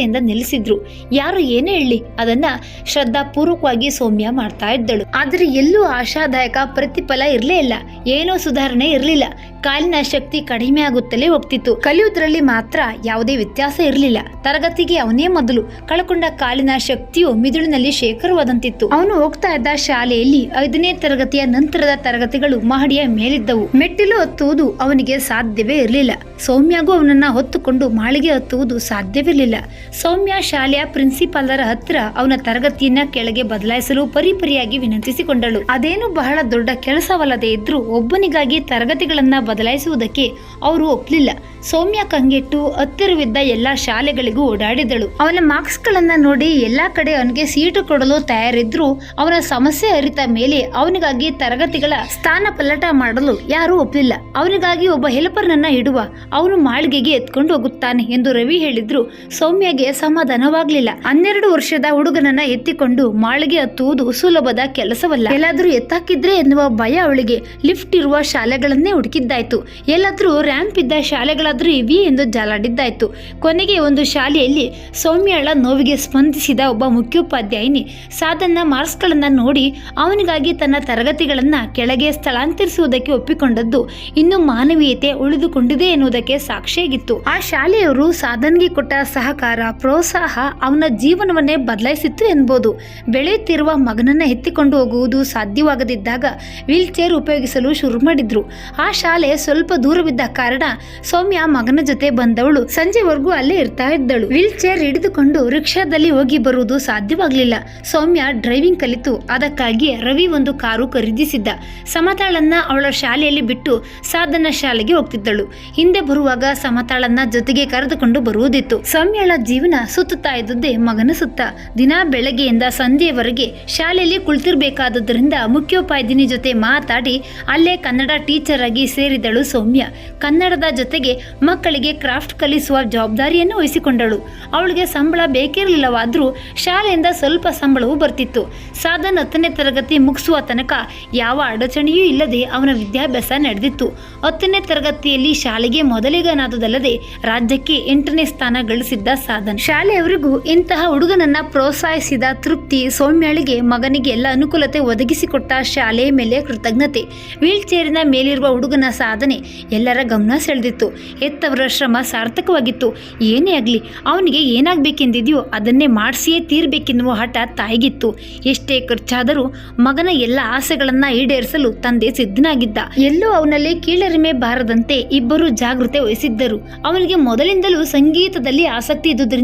ನಿರಾಸೆಯಿಂದ ನಿಲ್ಲಿಸಿದ್ರು. ಯಾರು ಏನೇ ಹೇಳಿ, ಅದನ್ನ ಶ್ರದ್ಧಾಪೂರ್ವಕವಾಗಿ ಸೌಮ್ಯ ಮಾಡ್ತಾ ಇದ್ದಳು. ಆದರೆ ಎಲ್ಲೂ ಆಶಾದಾಯಕ ಪ್ರತಿಫಲ ಇರಲೇ ಇಲ್ಲ. ಏನೋ ಸುಧಾರಣೆ ಇರಲಿಲ್ಲ. ಕಾಲಿನ ಶಕ್ತಿ ಕಡಿಮೆ ಆಗುತ್ತಲೇ ಹೋಗ್ತಿತ್ತು. ಕಲಿಯುವುದರಲ್ಲಿ ಮಾತ್ರ ಯಾವುದೇ ವ್ಯತ್ಯಾಸ ಇರಲಿಲ್ಲ. ತರಗತಿಗೆ ಅವನೇ ಮೊದಲು. ಕಳ್ಕೊಂಡ ಕಾಲಿನ ಶಕ್ತಿಯು ಮಿದುಳಿನಲ್ಲಿ ಶೇಖರವಾದಂತಿತ್ತು. ಅವನು ಹೋಗ್ತಾ ಇದ್ದ ಶಾಲೆಯಲ್ಲಿ ಐದನೇ ತರಗತಿಯ ನಂತರದ ತರಗತಿಗಳು ಮಹಡಿಯ ಮೇಲಿದ್ದವು. ಮೆಟ್ಟಿಲು ಹತ್ತುವುದು ಅವನಿಗೆ ಸಾಧ್ಯವೇ ಇರಲಿಲ್ಲ. ಸೌಮ್ಯಗೂ ಅವನನ್ನ ಹೊತ್ತುಕೊಂಡು ಮಾಳಿಗೆ ಹತ್ತುವುದು ಸಾಧ್ಯವಿರಲಿಲ್ಲ ಸೌಮ್ಯ ಶಾಲೆಯ ಪ್ರಿನ್ಸಿಪಾಲರ ಹತ್ರ ಅವನ ತರಗತಿಯನ್ನ ಕೆಳಗೆ ಬದಲಾಯಿಸಲು ಪರಿಪರಿಯಾಗಿ ವಿನಂತಿಸಿಕೊಂಡಳು. ಅದೇನು ಬಹಳ ದೊಡ್ಡ ಕೆಲಸವಲ್ಲದೆ ಇದ್ರೂ ಒಬ್ಬನಿಗಾಗಿ ತರಗತಿಗಳನ್ನ ಬದಲಾಯಿಸುವುದಕ್ಕೆ ಅವರು ಒಪ್ಪಲಿಲ್ಲ ಸೌಮ್ಯ ಕಂಗೆಟ್ಟು ಹತ್ತಿರವಿದ್ದ ಎಲ್ಲಾ ಶಾಲೆಗಳಿಗೂ ಓಡಾಡಿದಳು. ಅವನ ಮಾರ್ಕ್ಸ್ ಗಳನ್ನ ನೋಡಿ ಎಲ್ಲಾ ಕಡೆ ಅವನಿಗೆ ಸೀಟು ಕೊಡಲು ತಯಾರಿದ್ರು. ಅವನ ಸಮಸ್ಯೆ ಅರಿತ ಮೇಲೆ ಅವನಿಗಾಗಿ ತರಗತಿಗಳ ಸ್ಥಾನ ಪಲ್ಲಟ ಮಾಡಲು ಯಾರೂ ಒಪ್ಪಲಿಲ್ಲ ಅವನಿಗಾಗಿ ಒಬ್ಬ ಹೆಲ್ಪರ್ನನ್ನ ಇಡುವ ಅವನು ಮಾಳಿಗೆಗೆ ಎತ್ಕೊಂಡು ಹೋಗುತ್ತಾನೆ ಎಂದು ರವಿ ಹೇಳಿದ್ರು. ಸೌಮ್ಯಗೆ ಸಮಾಧಾನವಾಗ್ಲಿಲ್ಲ. ಹನ್ನೆರಡು ವರ್ಷದ ಹುಡುಗನನ್ನ ಎತ್ತಿಕೊಂಡು ಮಾಳಿಗೆ ಹತ್ತುವುದು ಸುಲಭದ ಕೆಲಸವಲ್ಲ. ಎಲ್ಲಾದ್ರೂ ಎತ್ತಾಕಿದ್ರೆ ಎನ್ನುವ ಭಯ ಅವಳಿಗೆ. ಲಿಫ್ಟ್ ಇರುವ ಶಾಲೆಗಳನ್ನೇ ಹುಡುಕಿದ್ದಾಯ್ತು. ಎಲ್ಲಾದ್ರೂ ರ್ಯಾಂಪ್ ಇದ್ದ ಶಾಲೆಗಳಾದ್ರೂ ಇವಿ ಎಂದು ಜಾಲಾಡಿದ್ದಾಯ್ತು. ಕೊನೆಗೆ ಒಂದು ಶಾಲೆಯಲ್ಲಿ ಸೌಮ್ಯಳ ನೋವಿಗೆ ಸ್ಪಂದಿಸಿದ ಒಬ್ಬ ಮುಖ್ಯೋಪಾಧ್ಯಾಯಿನಿ ಸಾಧನ ಮಾರ್ಕ್ಸ್ಗಳನ್ನ ನೋಡಿ ಅವನಿಗಾಗಿ ತನ್ನ ತರಗತಿಗಳನ್ನ ಕೆಳಗೆ ಸ್ಥಳಾಂತರಿಸುವುದಕ್ಕೆ ಒಪ್ಪಿಕೊಂಡದ್ದು ಇನ್ನು ಮಾನವೀಯತೆ ಉಳಿದುಕೊಂಡಿದೆ ಎನ್ನುವುದಕ್ಕೆ ಸಾಕ್ಷಿಯಾಗಿತ್ತು. ಆ ಶಾಲೆಯವರು ಸಾಧನ್ಗೆ ಕೊಟ್ಟ ಸಹಕಾರ ಪ್ರೋತ್ಸಾಹ ಅವನ ಜೀವನವನ್ನೇ ಬದಲಾಯಿಸಿತ್ತು ಎನ್ಬೋದು ಬೆಳೆಯುತ್ತಿರುವ ಮಗನನ್ನು ಎತ್ತಿಕೊಂಡು ಹೋಗುವುದು ಸಾಧ್ಯವಾಗದಿದ್ದಾಗ ವೀಲ್ ಚೇರ್ ಉಪಯೋಗಿಸಲು ಶುರು ಮಾಡಿದ್ರು. ಆ ಶಾಲೆ ಸ್ವಲ್ಪ ದೂರವಿದ್ದ ಕಾರಣ ಸೌಮ್ಯ ಮಗನ ಜೊತೆ ಬಂದವಳು ಸಂಜೆವರೆಗೂ ಅಲ್ಲೇ ಇರ್ತಾ ಇದ್ದಳು. ವೀಲ್ ಚೇರ್ ಹಿಡಿದುಕೊಂಡು ರಿಕ್ಷಾದಲ್ಲಿ ಹೋಗಿ ಬರುವುದು ಸಾಧ್ಯವಾಗಲಿಲ್ಲ. ಸೌಮ್ಯ ಡ್ರೈವಿಂಗ್ ಕಲಿತು. ಅದಕ್ಕಾಗಿ ರವಿ ಒಂದು ಕಾರು ಖರೀದಿಸಿದ್ದ. ಸಮತಾಳನ್ನ ಅವಳ ಶಾಲೆಯಲ್ಲಿ ಬಿಟ್ಟು ಸಾಧನ ಶಾಲೆಗೆ ಹೋಗ್ತಿದ್ದಳು. ಹಿಂದೆ ಬರುವಾಗ ಸಮತಾಳನ್ನ ಜೊತೆಗೆ ಕರೆದುಕೊಂಡು ಬರುವುದಿತ್ತು. ಸೌಮ್ಯಳ ಜೀವನ ಸುತ್ತುತ್ತಾ ಇದ್ದದ್ದೇ ಮಗನ ಸುತ್ತ. ದಿನ ಬೆಳಗ್ಗೆಯಿಂದ ಸಂಜೆಯವರೆಗೆ ಶಾಲೆಯಲ್ಲಿ ಕುಳಿತಿರಬೇಕಾದದರಿಂದ ಮುಖ್ಯೋಪಾಧ್ಯಾಯಿನಿ ಜೊತೆ ಮಾತಾಡಿ ಅಲ್ಲೇ ಕನ್ನಡ ಟೀಚರ್ ಆಗಿ ಸೇರಿದಳು ಸೌಮ್ಯ. ಕನ್ನಡದ ಜೊತೆಗೆ ಮಕ್ಕಳಿಗೆ ಕ್ರಾಫ್ಟ್ ಕಲಿಸುವ ಜವಾಬ್ದಾರಿಯನ್ನು ವಹಿಸಿಕೊಂಡಳು. ಅವಳಿಗೆ ಸಂಬಳ ಬೇಕಿರಲಿಲ್ಲವಾದರೂ ಶಾಲೆಯಿಂದ ಸ್ವಲ್ಪ ಸಂಬಳವೂ ಬರ್ತಿತ್ತು. ಸಾಧನ್ ಹತ್ತನೇ ತರಗತಿ ಮುಗಿಸುವ ತನಕ ಯಾವ ಅಡಚಣೆಯೂ ಇಲ್ಲದೆ ಅವನ ವಿದ್ಯಾಭ್ಯಾಸ ನಡೆದಿತ್ತು. ಹತ್ತನೇ ತರಗತಿಯಲ್ಲಿ ಶಾಲೆಗೆ ಮೊದಲಿಗನಾದುದಲ್ಲದೆ ರಾಜ್ಯಕ್ಕೆ ಎಂಟನೇ ಸ್ಥಾನ ಗಳಿಸಿದ್ದ ಸಾಧನ್. ಶಾಲೆಯವರಿಗೂ ಇಂತಹ ಹುಡುಗನನ್ನ ಪ್ರೋತ್ಸಾಹಿಸಿದ ತೃಪ್ತಿ ಸೌಮ್ಯಳಿಗೆ ಮಗನಿಗೆ ಎಲ್ಲ ಅನುಕೂಲತೆ ಒದಗಿಸಿಕೊಟ್ಟ ಶಾಲೆಯ ಮೇಲೆ ಕೃತಜ್ಞತೆ. ವೀಲ್ ಚೇರಿನ ಮೇಲಿರುವ ಹುಡುಗನ ಸಾಧನೆ ಎಲ್ಲರ ಗಮನ ಸೆಳೆದಿತ್ತು. ಎತ್ತವರ ಶ್ರಮ ಸಾರ್ಥಕವಾಗಿತ್ತು. ಏನೇ ಆಗಲಿ, ಅವನಿಗೆ ಏನಾಗಬೇಕೆಂದಿದೆಯೋ ಅದನ್ನೇ ಮಾಡಿಸಿಯೇ ತೀರ್ಬೇಕೆನ್ನುವ ಹಠ ತಾಯಿಗಿತ್ತು. ಎಷ್ಟೇ ಖರ್ಚಾದರೂ ಮಗನ ಎಲ್ಲ ಆಸೆಗಳನ್ನ ಈಡೇರಿಸಲು ತಂದೆ ಸಿದ್ಧನಾಗಿದ್ದ. ಎಲ್ಲೂ ಅವನಲ್ಲಿ ಕೀಳರಿಮೆ ಬಾರದಂತೆ ಇಬ್ಬರು ಜಾಗೃತೆ ವಹಿಸಿದ್ದರು. ಅವನಿಗೆ ಮೊದಲಿಂದಲೂ ಸಂಗೀತದಲ್ಲಿ ಆಸಕ್ತಿ ಇದ್ದುದರಿಂದ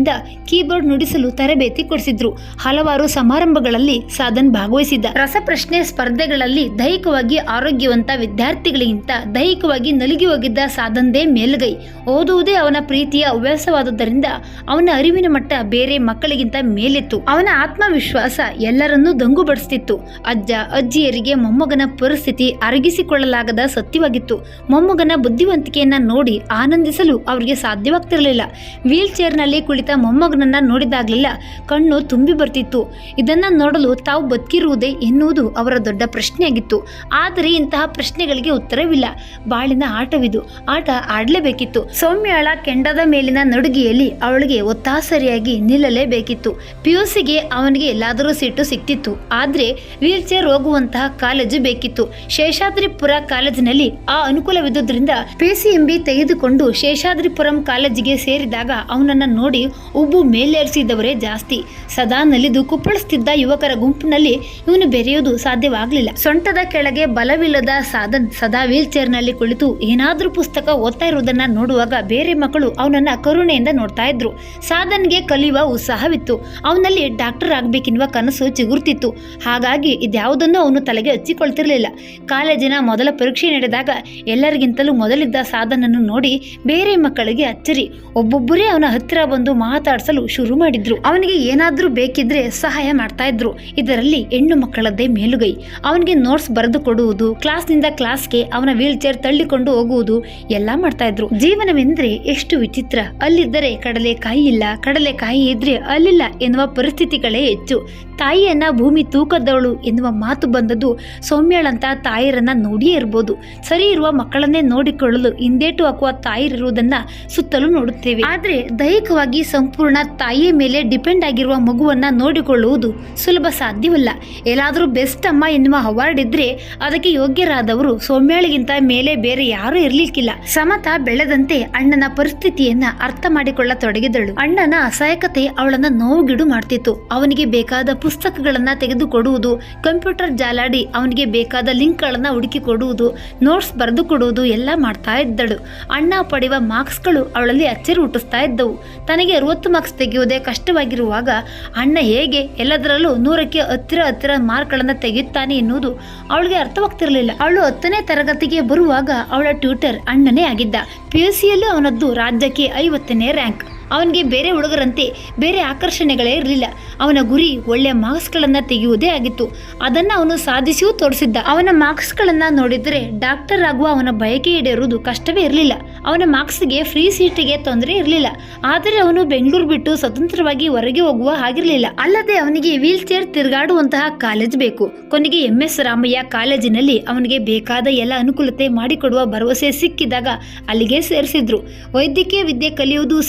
ಕೀಬೋರ್ಡ್ ನುಡಿಸಲು ತರಬೇತಿ ಕೊಡಿಸಿದ್ರು. ಹಲವಾರು ಸಮಾರಂಭಗಳಲ್ಲಿ ಸಾಧನ್ ಭಾಗವಹಿಸಿದ್ದ. ರಸಪ್ರಶ್ನೆ ಸ್ಪರ್ಧೆಗಳಲ್ಲಿ ದೈಹಿಕವಾಗಿ ಆರೋಗ್ಯವಂತ ವಿದ್ಯಾರ್ಥಿಗಳಿಗಿಂತ ದೈಹಿಕವಾಗಿ ನಲುಗಿ ಹೋಗಿದ್ದ ಸಾಧನ್ದೇ ಮೇಲುಗೈ. ಓದುವುದೇ ಅವನ ಪ್ರೀತಿಯ ಹವ್ಯಾಸವಾದುದರಿಂದ ಅವನ ಅರಿವಿನ ಮಟ್ಟ ಬೇರೆ ಮಕ್ಕಳಿಗಿಂತ ಮೇಲಿತ್ತು. ಅವನ ಆತ್ಮವಿಶ್ವಾಸ ಎಲ್ಲರನ್ನೂ ದಂಗುಬಡಿಸ್ತಿತ್ತು. ಅಜ್ಜ, ಅಜ್ಜಿಯರಿಗೆ ಮೊಮ್ಮಗನ ಪರಿಸ್ಥಿತಿ ಅರಗಿಸಿಕೊಳ್ಳಲಾಗದ ಸತ್ಯವಾಗಿತ್ತು. ಮೊಮ್ಮಗನ ಬುದ್ಧಿವಂತಿಕೆಯನ್ನ ನೋಡಿ ಆನಂದಿಸಲು ಅವರಿಗೆ ಸಾಧ್ಯವಾಗ್ತಿರಲಿಲ್ಲ. ವೀಲ್ ಚೇರ್ನಲ್ಲಿ ಕುಳಿತ ಮೊಮ್ಮಗನನ್ನ ನೋಡಿದಾಗಲೆಲ್ಲ ಕಣ್ಣು ತುಂಬಿ ಬರ್ತಿತ್ತು. ಇದನ್ನ ನೋಡಲು ತಾವು ಬದುಕಿರುವುದೇ ಎನ್ನುವುದು ಅವರ ದೊಡ್ಡ ಪ್ರಶ್ನೆಯಾಗಿತ್ತು. ಆದರೆ ಇಂತಹ ಪ್ರಶ್ನೆಗಳಿಗೆ ಉತ್ತರವಿಲ್ಲ. ಬಾಳಿನ ಆಟವಿದು. ಆಟ ಆಡಲೇಬೇಕಿತ್ತು. ಸೌಮ್ಯಾಳ ಕೆಂಡದ ಮೇಲಿನ ನಡುಗೆಯಲ್ಲಿ ಅವಳಿಗೆ ಒತ್ತಾಸರಿಯಾಗಿ ನಿಲ್ಲಲೇಬೇಕಿತ್ತು. ಪಿಯುಸಿಗೆ ಅವನಿಗೆ ಎಲ್ಲಾದರೂ ಸೀಟು ಸಿಕ್ತಿತ್ತು. ಆದ್ರೆ ವೀಲ್ ಚೇರ್ ಹೋಗುವಂತಹ ಕಾಲೇಜು ಬೇಕಿತ್ತು. ಶೇಷಾದ್ರಿಪುರ ಕಾಲೇಜಿನಲ್ಲಿ ಆ ಅನುಕೂಲವಿದ್ದುದರಿಂದ ಪಿಸಿಎಂಬಿ ತೆಗೆದುಕೊಂಡು ಶೇಷಾದ್ರಿಪುರಂ ಕಾಲೇಜಿಗೆ ಸೇರಿದಾಗ ಅವನನ್ನ ನೋಡಿ ಉಬ್ಬು ಮೇಲೇರಿಸಿದ್ದವರೇ ಜಾಸ್ತಿ. ಸದಾ ನಲಿದು ಕುಪ್ಪಳಿಸ್ತಿದ್ದ ಯುವಕರ ಗುಂಪಿನಲ್ಲಿ ಇವನು ಬೆರೆಯುವುದು ಸಾಧ್ಯವಾಗಲಿಲ್ಲ. ಸೊಂಟದ ಕೆಳಗೆ ಬಲವಿಲ್ಲದ ಸಾಧನ್ ಸದಾ ವೀಲ್ ಚೇರ್ನಲ್ಲಿ ಕುಳಿತು ಏನಾದರೂ ಪುಸ್ತಕ ಓದ್ತಾ ಇರುವುದನ್ನ ನೋಡುವಾಗ ಬೇರೆ ಮಕ್ಕಳು ಅವನನ್ನ ಕರುಣೆಯಿಂದ ನೋಡ್ತಾ ಇದ್ರು. ಸಾಧನ್ಗೆ ಕಲಿಯುವ ಉತ್ಸಾಹವಿತ್ತು. ಅವನಲ್ಲಿ ಡಾಕ್ಟರ್ ಆಗ್ಬೇಕೆನ್ನುವ ಕನಸು ಚಿಗುರ್ತಿತ್ತು. ಹಾಗಾಗಿ ಇದ್ಯಾವುದನ್ನು ಅವನು ತಲೆಗೆ ಹಚ್ಚಿಕೊಳ್ತಿರ್ಲಿಲ್ಲ. ಕಾಲೇಜಿನ ಮೊದಲ ಪರೀಕ್ಷೆ ನಡೆದಾಗ ಎಲ್ಲರಿಗಿಂತಲೂ ಮೊದಲಿದ್ದ ಸಾಧನನ್ನು ನೋಡಿ ಬೇರೆ ಮಕ್ಕಳಿಗೆ ಅಚ್ಚರಿ. ಒಬ್ಬೊಬ್ಬರೇ ಅವನ ಹತ್ತಿರ ಬಂದು ಮಾತಾಡಿಸಲು ಶುರು ಮಾಡಿದ್ರು. ಅವನಿಗೆ ಏನಾದ್ರೂ ಬೇಕಿದ್ರೆ ಸಹಾಯ ಮಾಡ್ತಾ ಇದ್ರು. ಇದರಲ್ಲಿ ಹೆಣ್ಣು ಮಕ್ಕಳದ್ದೇ ಮೇಲುಗೈ. ಅವನಿಗೆ ನೋಟ್ಸ್ ಬರೆದು ಕೊಡುವುದು ಕ್ಲಾಸ್ನಿಂದ ಕ್ಲಾಸ್ಗೆ ಅವನ ವೀಲ್ ಚೇರ್ ತಳ್ಳಿಕೊಂಡು ಹೋಗುವುದು ಎಲ್ಲ ಮಾಡ್ತಾ ಇದ್ರು. ಜೀವನವೆಂದ್ರೆ ಎಷ್ಟು ವಿಚಿತ್ರ. ಅಲ್ಲಿದ್ದರೆ ಕಡಲೆಕಾಯಿ ಇಲ್ಲ, ಕಡಲೆಕಾಯಿ ಇದ್ರೆ ಅಲ್ಲಿಲ್ಲ ಎನ್ನುವ ಪರಿಸ್ಥಿತಿಗಳೇ ಹೆಚ್ಚು. ತಾಯಿಯನ್ನ ಭೂಮಿ ತೂಕದವಳು ಎನ್ನುವ ಮಾತು ಬಂದದ್ದು ಸೌಮ್ಯಳಂತ ತಾಯಿರನ್ನ ನೋಡಿಯೇ ಇರಬಹುದು ಸರಿ ಇರುವ ಮಕ್ಕಳನ್ನೇ ನೋಡಿಕೊಳ್ಳಲು ಹಿಂದೇಟು ಹಾಕುವ ತಾಯಿರಿರುವುದನ್ನ ಸುತ್ತಲೂ ನೋಡುತ್ತೇವೆ. ಆದ್ರೆ ದೈಹಿಕವಾಗಿ ಸಂಪೂರ್ಣ ತಾಯಿಯ ಮೇಲೆ ಡಿಪೆಂಡ್ ಆಗಿರುವ ಮಗುವನ್ನ ನೋಡಿಕೊಳ್ಳುವುದು ಸುಲಭ ಸಾಧ್ಯವಿಲ್ಲ. ಎಲ್ಲಾದರೂ ಬೆಸ್ಟ್ ಅಮ್ಮ ಎನ್ನುವ ಅವಾರ್ಡ್ ಇದ್ರೆ ಅದಕ್ಕೆ ಯೋಗ್ಯರಾದವರು ಸೌಮ್ಯಾಳಿಗಿಂತ ಮೇಲೆ ಬೇರೆ ಯಾರೂ ಇರಲಿಕ್ಕಿಲ್ಲ. ಸಮತ ಬೆಳೆದಂತೆ ಅಣ್ಣನ ಪರಿಸ್ಥಿತಿಯನ್ನ ಅರ್ಥ ಮಾಡಿಕೊಳ್ಳತೊಡಗಿದಳು. ಅಣ್ಣನ ಅಸಹಾಯಕತೆ ಅವಳನ್ನ ನೋವುಗಿಡು ಮಾಡ್ತಿತ್ತು. ಅವನಿಗೆ ಬೇಕಾದ ಪುಸ್ತಕಗಳನ್ನ ತೆಗೆದುಕೊಡುವುದು, ಕಂಪ್ಯೂಟರ್ ಜಾಲಾಡಿ ಅವನಿಗೆ ಬೇಕಾದ ಲಿಂಕ್ಗಳನ್ನು ಹುಡುಕಿ ಕೊಡುವುದು ನೋಟ್ಸ್ ಬರೆದು ಕೊಡುವುದು ಎಲ್ಲ ಮಾಡ್ತಾ ಇದ್ದಳು. ಅಣ್ಣ ಪಡೆಯುವ ಮಾರ್ಕ್ಸ್ಗಳು ಅವಳಲ್ಲಿ ಅಚ್ಚರಿ ಹುಟ್ಟಿಸ್ತಾ ಇದ್ದವು. ತನಗೆ ಅರವತ್ತು ಮಾರ್ಕ್ಸ್ ತೆಗೆಯುವುದೇ ಕಷ್ಟವಾಗಿರುವಾಗ ಅಣ್ಣ ಹೇಗೆ ಎಲ್ಲದರಲ್ಲೂ ನೂರಕ್ಕೆ ಹತ್ತಿರ ಹತ್ತಿರ ಮಾರ್ಕ್ಗಳನ್ನು ತೆಗೆಯುತ್ತಾನೆ ಎನ್ನುವುದು ಅವಳಿಗೆ ಅರ್ಥವಾಗ್ತಿರಲಿಲ್ಲ. ಅವಳು ಹತ್ತನೇ ತರಗತಿಗೆ ಬರುವಾಗ ಅವಳ ಟ್ಯೂಟರ್ ಅಣ್ಣನೇ ಆಗಿದ್ದ. ಪಿ ಯು ಸಿಯಲ್ಲೂ ಅವನದ್ದು ರಾಜ್ಯಕ್ಕೆ ಐವತ್ತನೇ ರ್ಯಾಂಕ್ ಅವನಿಗೆ ಬೇರೆ ಹುಡುಗರಂತೆ ಬೇರೆ ಆಕರ್ಷಣೆಗಳೇ ಇರಲಿಲ್ಲ. ಅವನ ಗುರಿ ಒಳ್ಳೆಯ ಮಾರ್ಕ್ಸ್ಗಳನ್ನು ತೆಗೆಯುವುದೇ ಆಗಿತ್ತು. ಅದನ್ನು ಅವನು ಸಾಧಿಸಿಯೂ ತೋರಿಸಿದ್ದ. ಅವನ ಮಾರ್ಕ್ಸ್ಗಳನ್ನು ನೋಡಿದರೆ ಡಾಕ್ಟರ್ ಆಗುವ ಅವನ ಬಯಕೆ ಈಡೇರುವುದು ಕಷ್ಟವೇ ಇರಲಿಲ್ಲ. ಅವನ ಮಾರ್ಕ್ಸ್ಗೆ ಫ್ರೀ ಸೀಟಿಗೆ ತೊಂದರೆ ಇರಲಿಲ್ಲ. ಆದರೆ ಅವನು ಬೆಂಗಳೂರು ಬಿಟ್ಟು ಸ್ವತಂತ್ರವಾಗಿ ಹೊರಗೆ ಹೋಗುವ ಹಾಗಿರಲಿಲ್ಲ. ಅಲ್ಲದೆ ಅವನಿಗೆ ವೀಲ್ ಚೇರ್ ತಿರುಗಾಡುವಂತಹ ಕಾಲೇಜ್ ಬೇಕು. ಕೊನೆಗೆ ಎಂ. ಎಸ್. ರಾಮಯ್ಯ ಕಾಲೇಜಿನಲ್ಲಿ ಅವನಿಗೆ ಬೇಕಾದ ಎಲ್ಲ ಅನುಕೂಲತೆ ಮಾಡಿಕೊಡುವ ಭರವಸೆ ಸಿಕ್ಕಿದಾಗ ಅಲ್ಲಿಗೆ ಸೇರಿಸಿದ್ರು. ವೈದ್ಯಕೀಯ ವಿದ್ಯೆ ಕಲಿಯುವುದು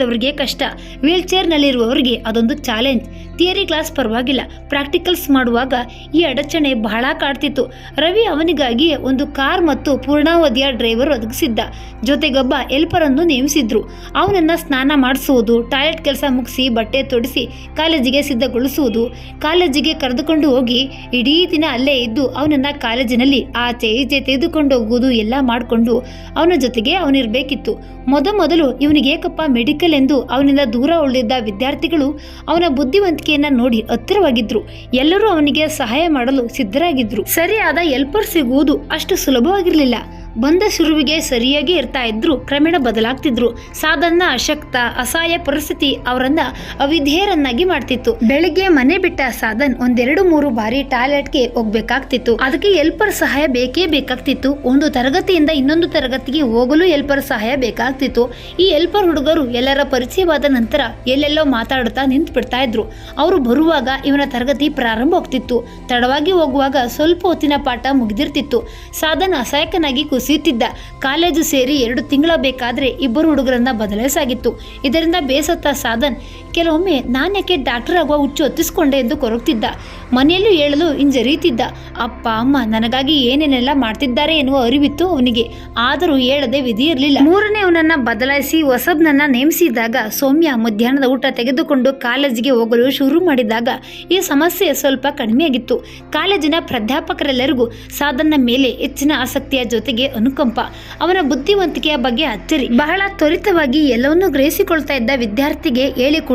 ಸರಿಯಾಗಿದ್ದವರಿಗೆ ಕಷ್ಟ. ವೀಲ್ ಚೇರ್ನಲ್ಲಿರುವವರಿಗೆ ಅದೊಂದು ಚಾಲೆಂಜ್. ಥಿಯರಿ ಕ್ಲಾಸ್ ಪರವಾಗಿಲ್ಲ. ಪ್ರಾಕ್ಟಿಕಲ್ಸ್ ಮಾಡುವಾಗ ಈ ಅಡಚಣೆ ಬಹಳ ಕಾಡ್ತಿತ್ತು. ರವಿ ಅವನಿಗಾಗಿ ಒಂದು ಕಾರ್ ಮತ್ತು ಪೂರ್ಣಾವಧಿಯ ಡ್ರೈವರ್ ಒದಗಿಸಿದ್ದ. ಜೊತೆಗೊಬ್ಬ ಹೆಲ್ಪರನ್ನು ನೇಮಿಸಿದ್ರು. ಅವನನ್ನ ಸ್ನಾನ ಮಾಡಿಸುವುದು, ಟಾಯ್ಲೆಟ್ ಕೆಲಸ ಮುಗಿಸಿ ಬಟ್ಟೆ ತೊಡಿಸಿ ಕಾಲೇಜಿಗೆ ಸಿದ್ಧಗೊಳಿಸುವುದು, ಕಾಲೇಜಿಗೆ ಕರೆದುಕೊಂಡು ಹೋಗಿ ಇಡೀ ದಿನ ಅಲ್ಲೇ ಇದ್ದು ಅವನನ್ನ ಕಾಲೇಜಿನಲ್ಲಿ ಆಚೆ ಈಚೆ ತೆಗೆದುಕೊಂಡು ಹೋಗುವುದು ಎಲ್ಲ ಮಾಡಿಕೊಂಡು ಅವನ ಜೊತೆಗೆ ಅವನಿರಬೇಕಿತ್ತು. ಮೊದಮೊದಲು ಇವನಿಗೆ ಏಕಪ್ಪ ಮೆಡಿಕಲ್ ಎಂದು ಅವನಿಂದ ದೂರ ಉಳಿದಿದ್ದ ವಿದ್ಯಾರ್ಥಿಗಳು ಅವನ ಬುದ್ಧಿವಂತಿಕೆಯನ್ನ ನೋಡಿ ಹತ್ತಿರವಾಗಿದ್ರು. ಎಲ್ಲರೂ ಅವನಿಗೆ ಸಹಾಯ ಮಾಡಲು ಸಿದ್ಧರಾಗಿದ್ರು. ಸರಿಯಾದ ಎಲ್ಪರ್ ಸಿಗುವುದು ಅಷ್ಟು ಸುಲಭವಾಗಿರಲಿಲ್ಲ. ಬಂದ ಶುರುವಿಗೆ ಸರಿಯಾಗಿ ಇರ್ತಾ ಇದ್ರು, ಕ್ರಮೇಣ ಬದಲಾಗ್ತಿದ್ರು. ಸಾಧನ ಅಶಕ್ತ ಅಸಹಾಯ ಪರಿಸ್ಥಿತಿ ಅವರನ್ನ ಅವಿಧೇಯರನ್ನಾಗಿ ಮಾಡ್ತಿತ್ತು. ಬೆಳಿಗ್ಗೆ ಮನೆ ಬಿಟ್ಟ ಸಾಧನ್ ಒಂದೆರಡು ಮೂರು ಬಾರಿ ಟಾಯ್ಲೆಟ್ಗೆ ಹೋಗ್ಬೇಕಾಗ್ತಿತ್ತು. ಅದಕ್ಕೆ ಎಲ್ಪರ್ ಸಹಾಯ ಬೇಕೇ ಬೇಕಾಗ್ತಿತ್ತು. ಒಂದು ತರಗತಿಯಿಂದ ಇನ್ನೊಂದು ತರಗತಿಗೆ ಹೋಗಲು ಎಲ್ಪರ್ ಸಹಾಯ ಬೇಕಾಗ್ತಿತ್ತು. ಈ ಎಲ್ಪರ್ ಹುಡುಗರು ಎಲ್ಲರ ಪರಿಚಯವಾದ ನಂತರ ಎಲ್ಲೆಲ್ಲೋ ಮಾತಾಡುತ್ತಾ ನಿಂತು ಬಿಡ್ತಾ ಇದ್ರು. ಅವರು ಬರುವಾಗ ಇವನ ತರಗತಿ ಪ್ರಾರಂಭ ಹೋಗ್ತಿತ್ತು. ತಡವಾಗಿ ಹೋಗುವಾಗ ಸ್ವಲ್ಪ ಹೊತ್ತಿನ ಪಾಠ ಮುಗಿದಿರ್ತಿತ್ತು. ಸಾಧನ್ ಅಸಹಾಯಕನಾಗಿ ಕುಸಿಯುತ್ತಿದ್ದ ಕಾಲೇಜು ಸೇರಿ ಎರಡು ತಿಂಗಳ ಬೇಕಾದರೆ ಇಬ್ಬರು ಹುಡುಗರನ್ನ ಬದಲಾಯಿಸಾಗಿತ್ತು. ಇದರಿಂದ ಬೇಸತ್ತ ಸಾಧನ್ ಕೆಲವೊಮ್ಮೆ ನಾನ್ಯಾಕೆ ಡಾಕ್ಟರ್ ಆಗುವ ಹುಚ್ಚು ಹೊತ್ತಿಸ್ಕೊಂಡೆ ಎಂದು ಕೊರಗ್ತಿದ್ದ. ಮನೆಯಲ್ಲೂ ಹೇಳಲು ಹಿಂಜರಿಯುತ್ತಿದ್ದ. ಅಪ್ಪ, ಅಮ್ಮ, ನನಗಾಗಿ ಏನೇನೆಲ್ಲ ಮಾಡ್ತಿದ್ದಾರೆ ಎನ್ನುವ ಅರಿವಿತ್ತು ಅವನಿಗೆ. ಆದರೂ ಹೇಳದೆ ವಿಧಿ ಇರಲಿಲ್ಲ ಮೂರನೇ ಅವನನ್ನ ಬದಲಾಯಿಸಿ ಹೊಸಬ್ನನ್ನ ನೇಮಿಸಿದಾಗ ಸೌಮ್ಯ ಮಧ್ಯಾಹ್ನದ ಊಟ ತೆಗೆದುಕೊಂಡು ಕಾಲೇಜಿಗೆ ಹೋಗಲು ಶುರು ಮಾಡಿದಾಗ ಈ ಸಮಸ್ಯೆ ಸ್ವಲ್ಪ ಕಡಿಮೆಯಾಗಿತ್ತು. ಕಾಲೇಜಿನ ಪ್ರಾಧ್ಯಾಪಕರೆಲ್ಲರಿಗೂ ಸಾಧನ ಮೇಲೆ ಹೆಚ್ಚಿನ ಆಸಕ್ತಿಯ ಜೊತೆಗೆ ಅನುಕಂಪ. ಅವನ ಬುದ್ಧಿವಂತಿಕೆಯ ಬಗ್ಗೆ ಅಚ್ಚರಿ. ಬಹಳ ತ್ವರಿತವಾಗಿ ಎಲ್ಲವನ್ನೂ ಗ್ರಹಿಸಿಕೊಳ್ತಾ ಇದ್ದ ವಿದ್ಯಾರ್ಥಿಗೆ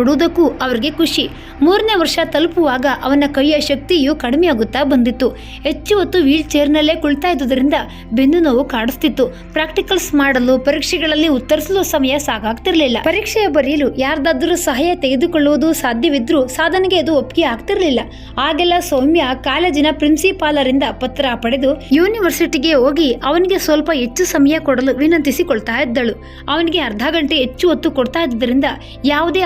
ಹೇಳಿಕೊಡುವುದಕ್ಕೂ ಅವರಿಗೆ ಖುಷಿ. ಮೂರನೇ ವರ್ಷ ತಲುಪುವಾಗ ಅವನ ಕೈಯ ಶಕ್ತಿಯು ಕಡಿಮೆಯಾಗುತ್ತಾ ಬಂದಿತ್ತು. ಹೆಚ್ಚು ಹೊತ್ತು ವೀಲ್ ಚೇರ್ನಲ್ಲೇ ಕುಳಿತಾ ಇದ್ದುದರಿಂದ ಬೆನ್ನು ನೋವು ಕಾಡಿಸ್ತಿತ್ತು. ಪ್ರಾಕ್ಟಿಕಲ್ಸ್ ಮಾಡಲು, ಪರೀಕ್ಷೆಗಳಲ್ಲಿ ಉತ್ತರಿಸಲು ಸಮಯ ಸಾಕಾಗ್ತಿರಲಿಲ್ಲ. ಪರೀಕ್ಷೆಯ ಬರೆಯಲು ಯಾರ್ದಾದರೂ ಸಹಾಯ ತೆಗೆದುಕೊಳ್ಳುವುದು ಸಾಧ್ಯವಿದ್ರೂ ಸಾಧನೆಗೆ ಅದು ಒಪ್ಪಿಗೆ ಆಗ್ತಿರಲಿಲ್ಲ. ಆಗೆಲ್ಲ ಸೌಮ್ಯ ಕಾಲೇಜಿನ ಪ್ರಿನ್ಸಿಪಾಲರಿಂದ ಪತ್ರ ಪಡೆದು ಯೂನಿವರ್ಸಿಟಿಗೆ ಹೋಗಿ ಅವನಿಗೆ ಸ್ವಲ್ಪ ಹೆಚ್ಚು ಸಮಯ ಕೊಡಲು ವಿನಂತಿಸಿಕೊಳ್ತಾ ಇದ್ದಳು. ಅವನಿಗೆ ಅರ್ಧ ಗಂಟೆ ಹೆಚ್ಚು ಹೊತ್ತು ಕೊಡ್ತಾ ಇದ್ದರಿಂದ ಯಾವುದೇ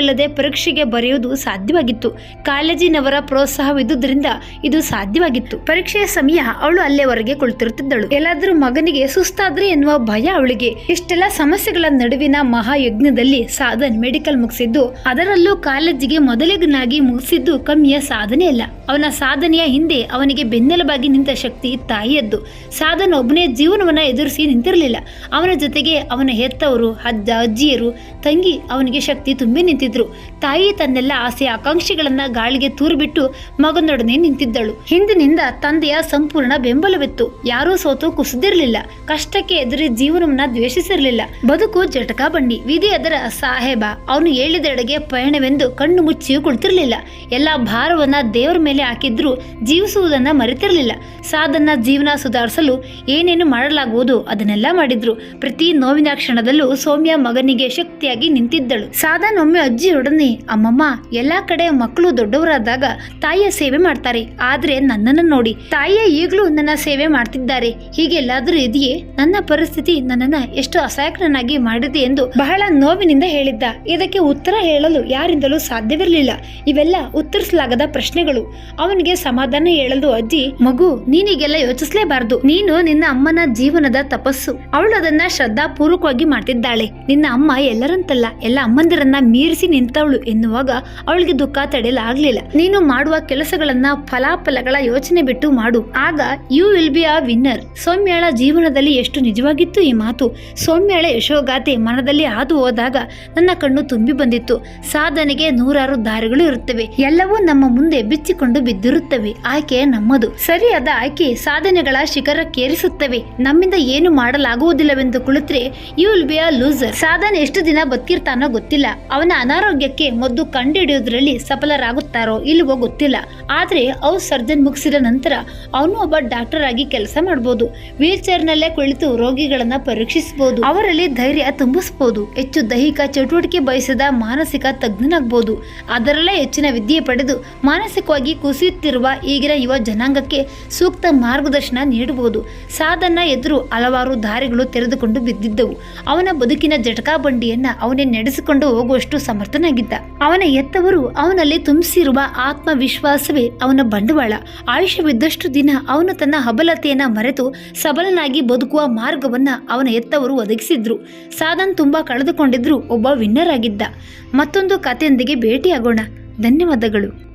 ಆತಂಕವಿಲ್ಲದೆ ಪರೀಕ್ಷೆಗೆ ಬರೆಯುವುದು ಸಾಧ್ಯವಾಗಿತ್ತು. ಕಾಲೇಜಿನವರ ಪ್ರೋತ್ಸಾಹವಿದ್ದುದರಿಂದ ಇದು ಸಾಧ್ಯವಾಗಿತ್ತು. ಪರೀಕ್ಷೆಯ ಸಮಯ ಅವಳು ಅಲ್ಲೇವರೆಗೆ ಕುಳಿತಿರುತ್ತಿದ್ದಳು. ಎಲ್ಲಾದರೂ ಮಗನಿಗೆ ಸುಸ್ತಾದ್ರೆ ಎನ್ನುವ ಭಯ ಅವಳಿಗೆ. ಇಷ್ಟೆಲ್ಲ ಸಮಸ್ಯೆಗಳ ನಡುವಿನ ಮಹಾಯಜ್ಞದಲ್ಲಿ ಸಾಧನ್ ಮೆಡಿಕಲ್ ಮುಗಿಸಿದ್ದು, ಅದರಲ್ಲೂ ಕಾಲೇಜಿಗೆ ಮೊದಲಿಗನಾಗಿ ಮುಗಿಸಿದ್ದು ಕಮ್ಮಿಯ ಸಾಧನೆ ಅಲ್ಲ. ಅವನ ಸಾಧನೆಯ ಹಿಂದೆ ಅವನಿಗೆ ಬೆನ್ನೆಲುಬಾಗಿ ನಿಂತ ಶಕ್ತಿ ತಾಯಿಯದ್ದು. ಸಾಧನ್ ಒಬ್ಬನೇ ಜೀವನವನ್ನ ಎದುರಿಸಿ ನಿಂತಿರಲಿಲ್ಲ. ಅವನ ಜೊತೆಗೆ ಅವನ ಹೆತ್ತವರು, ಅಜ್ಜ, ಅಜ್ಜಿಯರು, ತಂಗಿ ಅವನಿಗೆ ಶಕ್ತಿ ತುಂಬಿ ತಾಯಿ ತನ್ನೆಲ್ಲ ಆಸೆ ಆಕಾಂಕ್ಷೆಗಳನ್ನ ಗಾಳಿಗೆ ತೂರ್ಬಿಟ್ಟು ಮಗನೊಡನೆ ನಿಂತಿದ್ದಳು. ಹಿಂದಿನಿಂದ ತಂದೆಯ ಸಂಪೂರ್ಣ ಬೆಂಬಲವಿತ್ತು. ಯಾರೂ ಸೋತು ಕುಸಿದಿರಲಿಲ್ಲ. ಕಷ್ಟಕ್ಕೆ ಎದುರಿ ಜೀವನವನ್ನ ದ್ವೇಷಿಸಿರಲಿಲ್ಲ. ಬದುಕು ಜಟಕಾ ಬಂಡಿ ವಿಧಿ ಅದರ ಸಾಹೇಬ ಅವನು ಹೇಳಿದೆಡೆಗೆ ಪಯಣವೆಂದು ಕಣ್ಣು ಮುಚ್ಚಿಯೂ ಕುಳಿತಿರಲಿಲ್ಲ. ಎಲ್ಲ ಭಾರವನ್ನ ದೇವರ ಮೇಲೆ ಹಾಕಿದ್ರೂ ಜೀವಿಸುವುದನ್ನ ಮರೆತಿರಲಿಲ್ಲ. ಸಾಧನ ಜೀವನ ಸುಧಾರಿಸಲು ಏನೇನು ಮಾಡಲಾಗುವುದು ಅದನ್ನೆಲ್ಲ ಮಾಡಿದ್ರು. ಪ್ರತಿ ನೋವಿನ ಕ್ಷಣದಲ್ಲೂ ಸೌಮ್ಯ ಮಗನಿಗೆ ಶಕ್ತಿಯಾಗಿ ನಿಂತಿದ್ದಳು. ಸಾಧನ ಒಮ್ಮೆ ಅಜ್ಜಿಯೊಡನೆ ಅಮ್ಮಮ್ಮ ಎಲ್ಲಾ ಕಡೆ ಮಕ್ಕಳು ದೊಡ್ಡವರಾದಾಗ ತಾಯಿಯ ಸೇವೆ ಮಾಡ್ತಾರೆ. ಆದ್ರೆ ನನ್ನನ್ನು ನೋಡಿ ತಾಯಿಯ ಈಗಲೂ ನನ್ನ ಸೇವೆ ಮಾಡ್ತಿದ್ದಾರೆ. ಹೀಗೆಲ್ಲಾದ್ರೂ ಇದೆಯೇ? ನನ್ನ ಪರಿಸ್ಥಿತಿ ನನ್ನನ್ನ ಎಷ್ಟು ಅಸಹಾಯಕನಾಗಿ ಮಾಡಿದೆ ಎಂದು ಬಹಳ ನೋವಿನಿಂದ ಹೇಳಿದ್ದ. ಇದಕ್ಕೆ ಉತ್ತರ ಹೇಳಲು ಯಾರಿಂದಲೂ ಸಾಧ್ಯವಿರಲಿಲ್ಲ. ಇವೆಲ್ಲ ಉತ್ತರಿಸಲಾಗದ ಪ್ರಶ್ನೆಗಳು. ಅವನಿಗೆ ಸಮಾಧಾನ ಹೇಳಲು ಅಜ್ಜಿ, ಮಗು, ನೀನಿಗೆಲ್ಲ ಯೋಚಿಸಲೇಬಾರದು. ನೀನು ನಿನ್ನ ಅಮ್ಮನ ಜೀವನದ ತಪಸ್ಸು. ಅವಳು ಅದನ್ನ ಶ್ರದ್ಧಾಪೂರ್ವಕವಾಗಿ ಮಾಡ್ತಿದ್ದಾಳೆ. ನಿನ್ನ ಅಮ್ಮ ಎಲ್ಲರಂತಲ್ಲ. ಎಲ್ಲ ಅಮ್ಮಂದಿರನ್ನ ಮೀರಿಸಿ ನಿಂತವಳು ಎನ್ನುವಾಗ ಅವಳಿಗೆ ದುಃಖ ತಡೆಯಲಾಗಲಿಲ್ಲ. ನೀನು ಮಾಡುವ ಕೆಲಸಗಳನ್ನ ಫಲಾಫಲಗಳ ಯೋಚನೆ ಬಿಟ್ಟು ಮಾಡು. ಆಗ you will be a winner. ಸೌಮ್ಯಳ ಜೀವನದಲ್ಲಿ ಎಷ್ಟು ನಿಜವಾಗಿತ್ತು ಈ ಮಾತು? ಸೌಮ್ಯಳ ಯಶೋಗಾಥೆ ಮನದಲ್ಲಿ ಹಾದು ಹೋದಾಗ ನನ್ನ ಕಣ್ಣು ತುಂಬಿ ಬಂದಿತ್ತು. ಸಾಧನೆಗೆ ನೂರಾರು ದಾರಿಗಳು ಇರುತ್ತವೆ. ಎಲ್ಲವೂ ನಮ್ಮ ಮುಂದೆ ಬಿಚ್ಚಿಕೊಂಡು ಬಿದ್ದಿರುತ್ತವೆ. ಆಯ್ಕೆ ನಮ್ಮದು. ಸರಿಯಾದ ಆಯ್ಕೆ ಸಾಧನೆಗಳ ಶಿಖರಕ್ಕೇರಿಸುತ್ತವೆ. ನಮ್ಮಿಂದ ಏನು ಮಾಡಲಾಗುವುದಿಲ್ಲವೆಂದು ಕುಳಿತರೆ, you will be a loser. ಸಾಧನೆ ಎಷ್ಟು ದಿನ ಬದುಕಿರ್ತಾನೋ ಗೊತ್ತಿಲ್ಲ. ಅವನ ಅನಾರೋಗ್ಯಕ್ಕೆ ಮದ್ದು ಕಂಡುಹಿಡಿಯೋದ್ರಲ್ಲಿ ಸಫಲರಾಗುತ್ತಾರೋ ಇಲ್ಲವೋ ಗೊತ್ತಿಲ್ಲ. ಆದರೆ ಅವು ಸರ್ಜನ್ ಮುಗಿಸಿದ ನಂತರ ಅವನು ಒಬ್ಬ ಡಾಕ್ಟರ್ ಆಗಿ ಕೆಲಸ ಮಾಡಬಹುದು ವೀಲ್ ಚೇರ್ ನಲ್ಲೇ ಕುಳಿತು ರೋಗಿಗಳನ್ನ ಪರೀಕ್ಷಿಸಬಹುದು ಅವರಲ್ಲಿ ಧೈರ್ಯ ತುಂಬಿಸಬಹುದು ಹೆಚ್ಚು ದೈಹಿಕ ಚಟುವಟಿಕೆ ಬಯಸಿದ ಮಾನಸಿಕ ತಜ್ಞನಾಗಬಹುದು ಅದರಲ್ಲೇ ಹೆಚ್ಚಿನ ವಿದ್ಯೆ ಪಡೆದು ಮಾನಸಿಕವಾಗಿ ಕುಸಿಯುತ್ತಿರುವ ಈಗಿನ ಯುವ ಜನಾಂಗಕ್ಕೆ ಸೂಕ್ತ ಮಾರ್ಗದರ್ಶನ ನೀಡಬಹುದು ಸಾಧನ ಎದುರು ಹಲವಾರು ದಾರಿಗಳು ತೆರೆದುಕೊಂಡು ಬಿದ್ದಿದ್ದವು. ಅವನ ಬದುಕಿನ ಜಟಕಾ ಬಂಡಿಯನ್ನ ಅವನೇ ನಡೆಸಿಕೊಂಡು ಹೋಗುವಷ್ಟು ಸಮರ್ಥನಾಗಿದ್ದ ಅವನ ಎತ್ತವರು ಅವನಲ್ಲಿ ತುಂಬಿಸಿರುವ ಆತ್ಮವಿಶ್ವಾಸವೇ ಅವನ ಬಂಡವಾಳ. ಆಯುಷ್ಯವಿದ್ದಷ್ಟು ದಿನ ಅವನು ತನ್ನ ಹಬಲತೆಯನ್ನ ಮರೆತು ಸಬಲನಾಗಿ ಬದುಕುವ ಮಾರ್ಗವನ್ನ ಅವನ ಎತ್ತವರು ಒದಗಿಸಿದ್ರು. ಸಾಧನ್ ತುಂಬಾ ಕಳೆದುಕೊಂಡಿದ್ರು ಒಬ್ಬ ವಿನ್ನರ್ ಆಗಿದ್ದ. ಮತ್ತೊಂದು ಕಥೆಯೊಂದಿಗೆ ಭೇಟಿಯಾಗೋಣ. ಧನ್ಯವಾದಗಳು.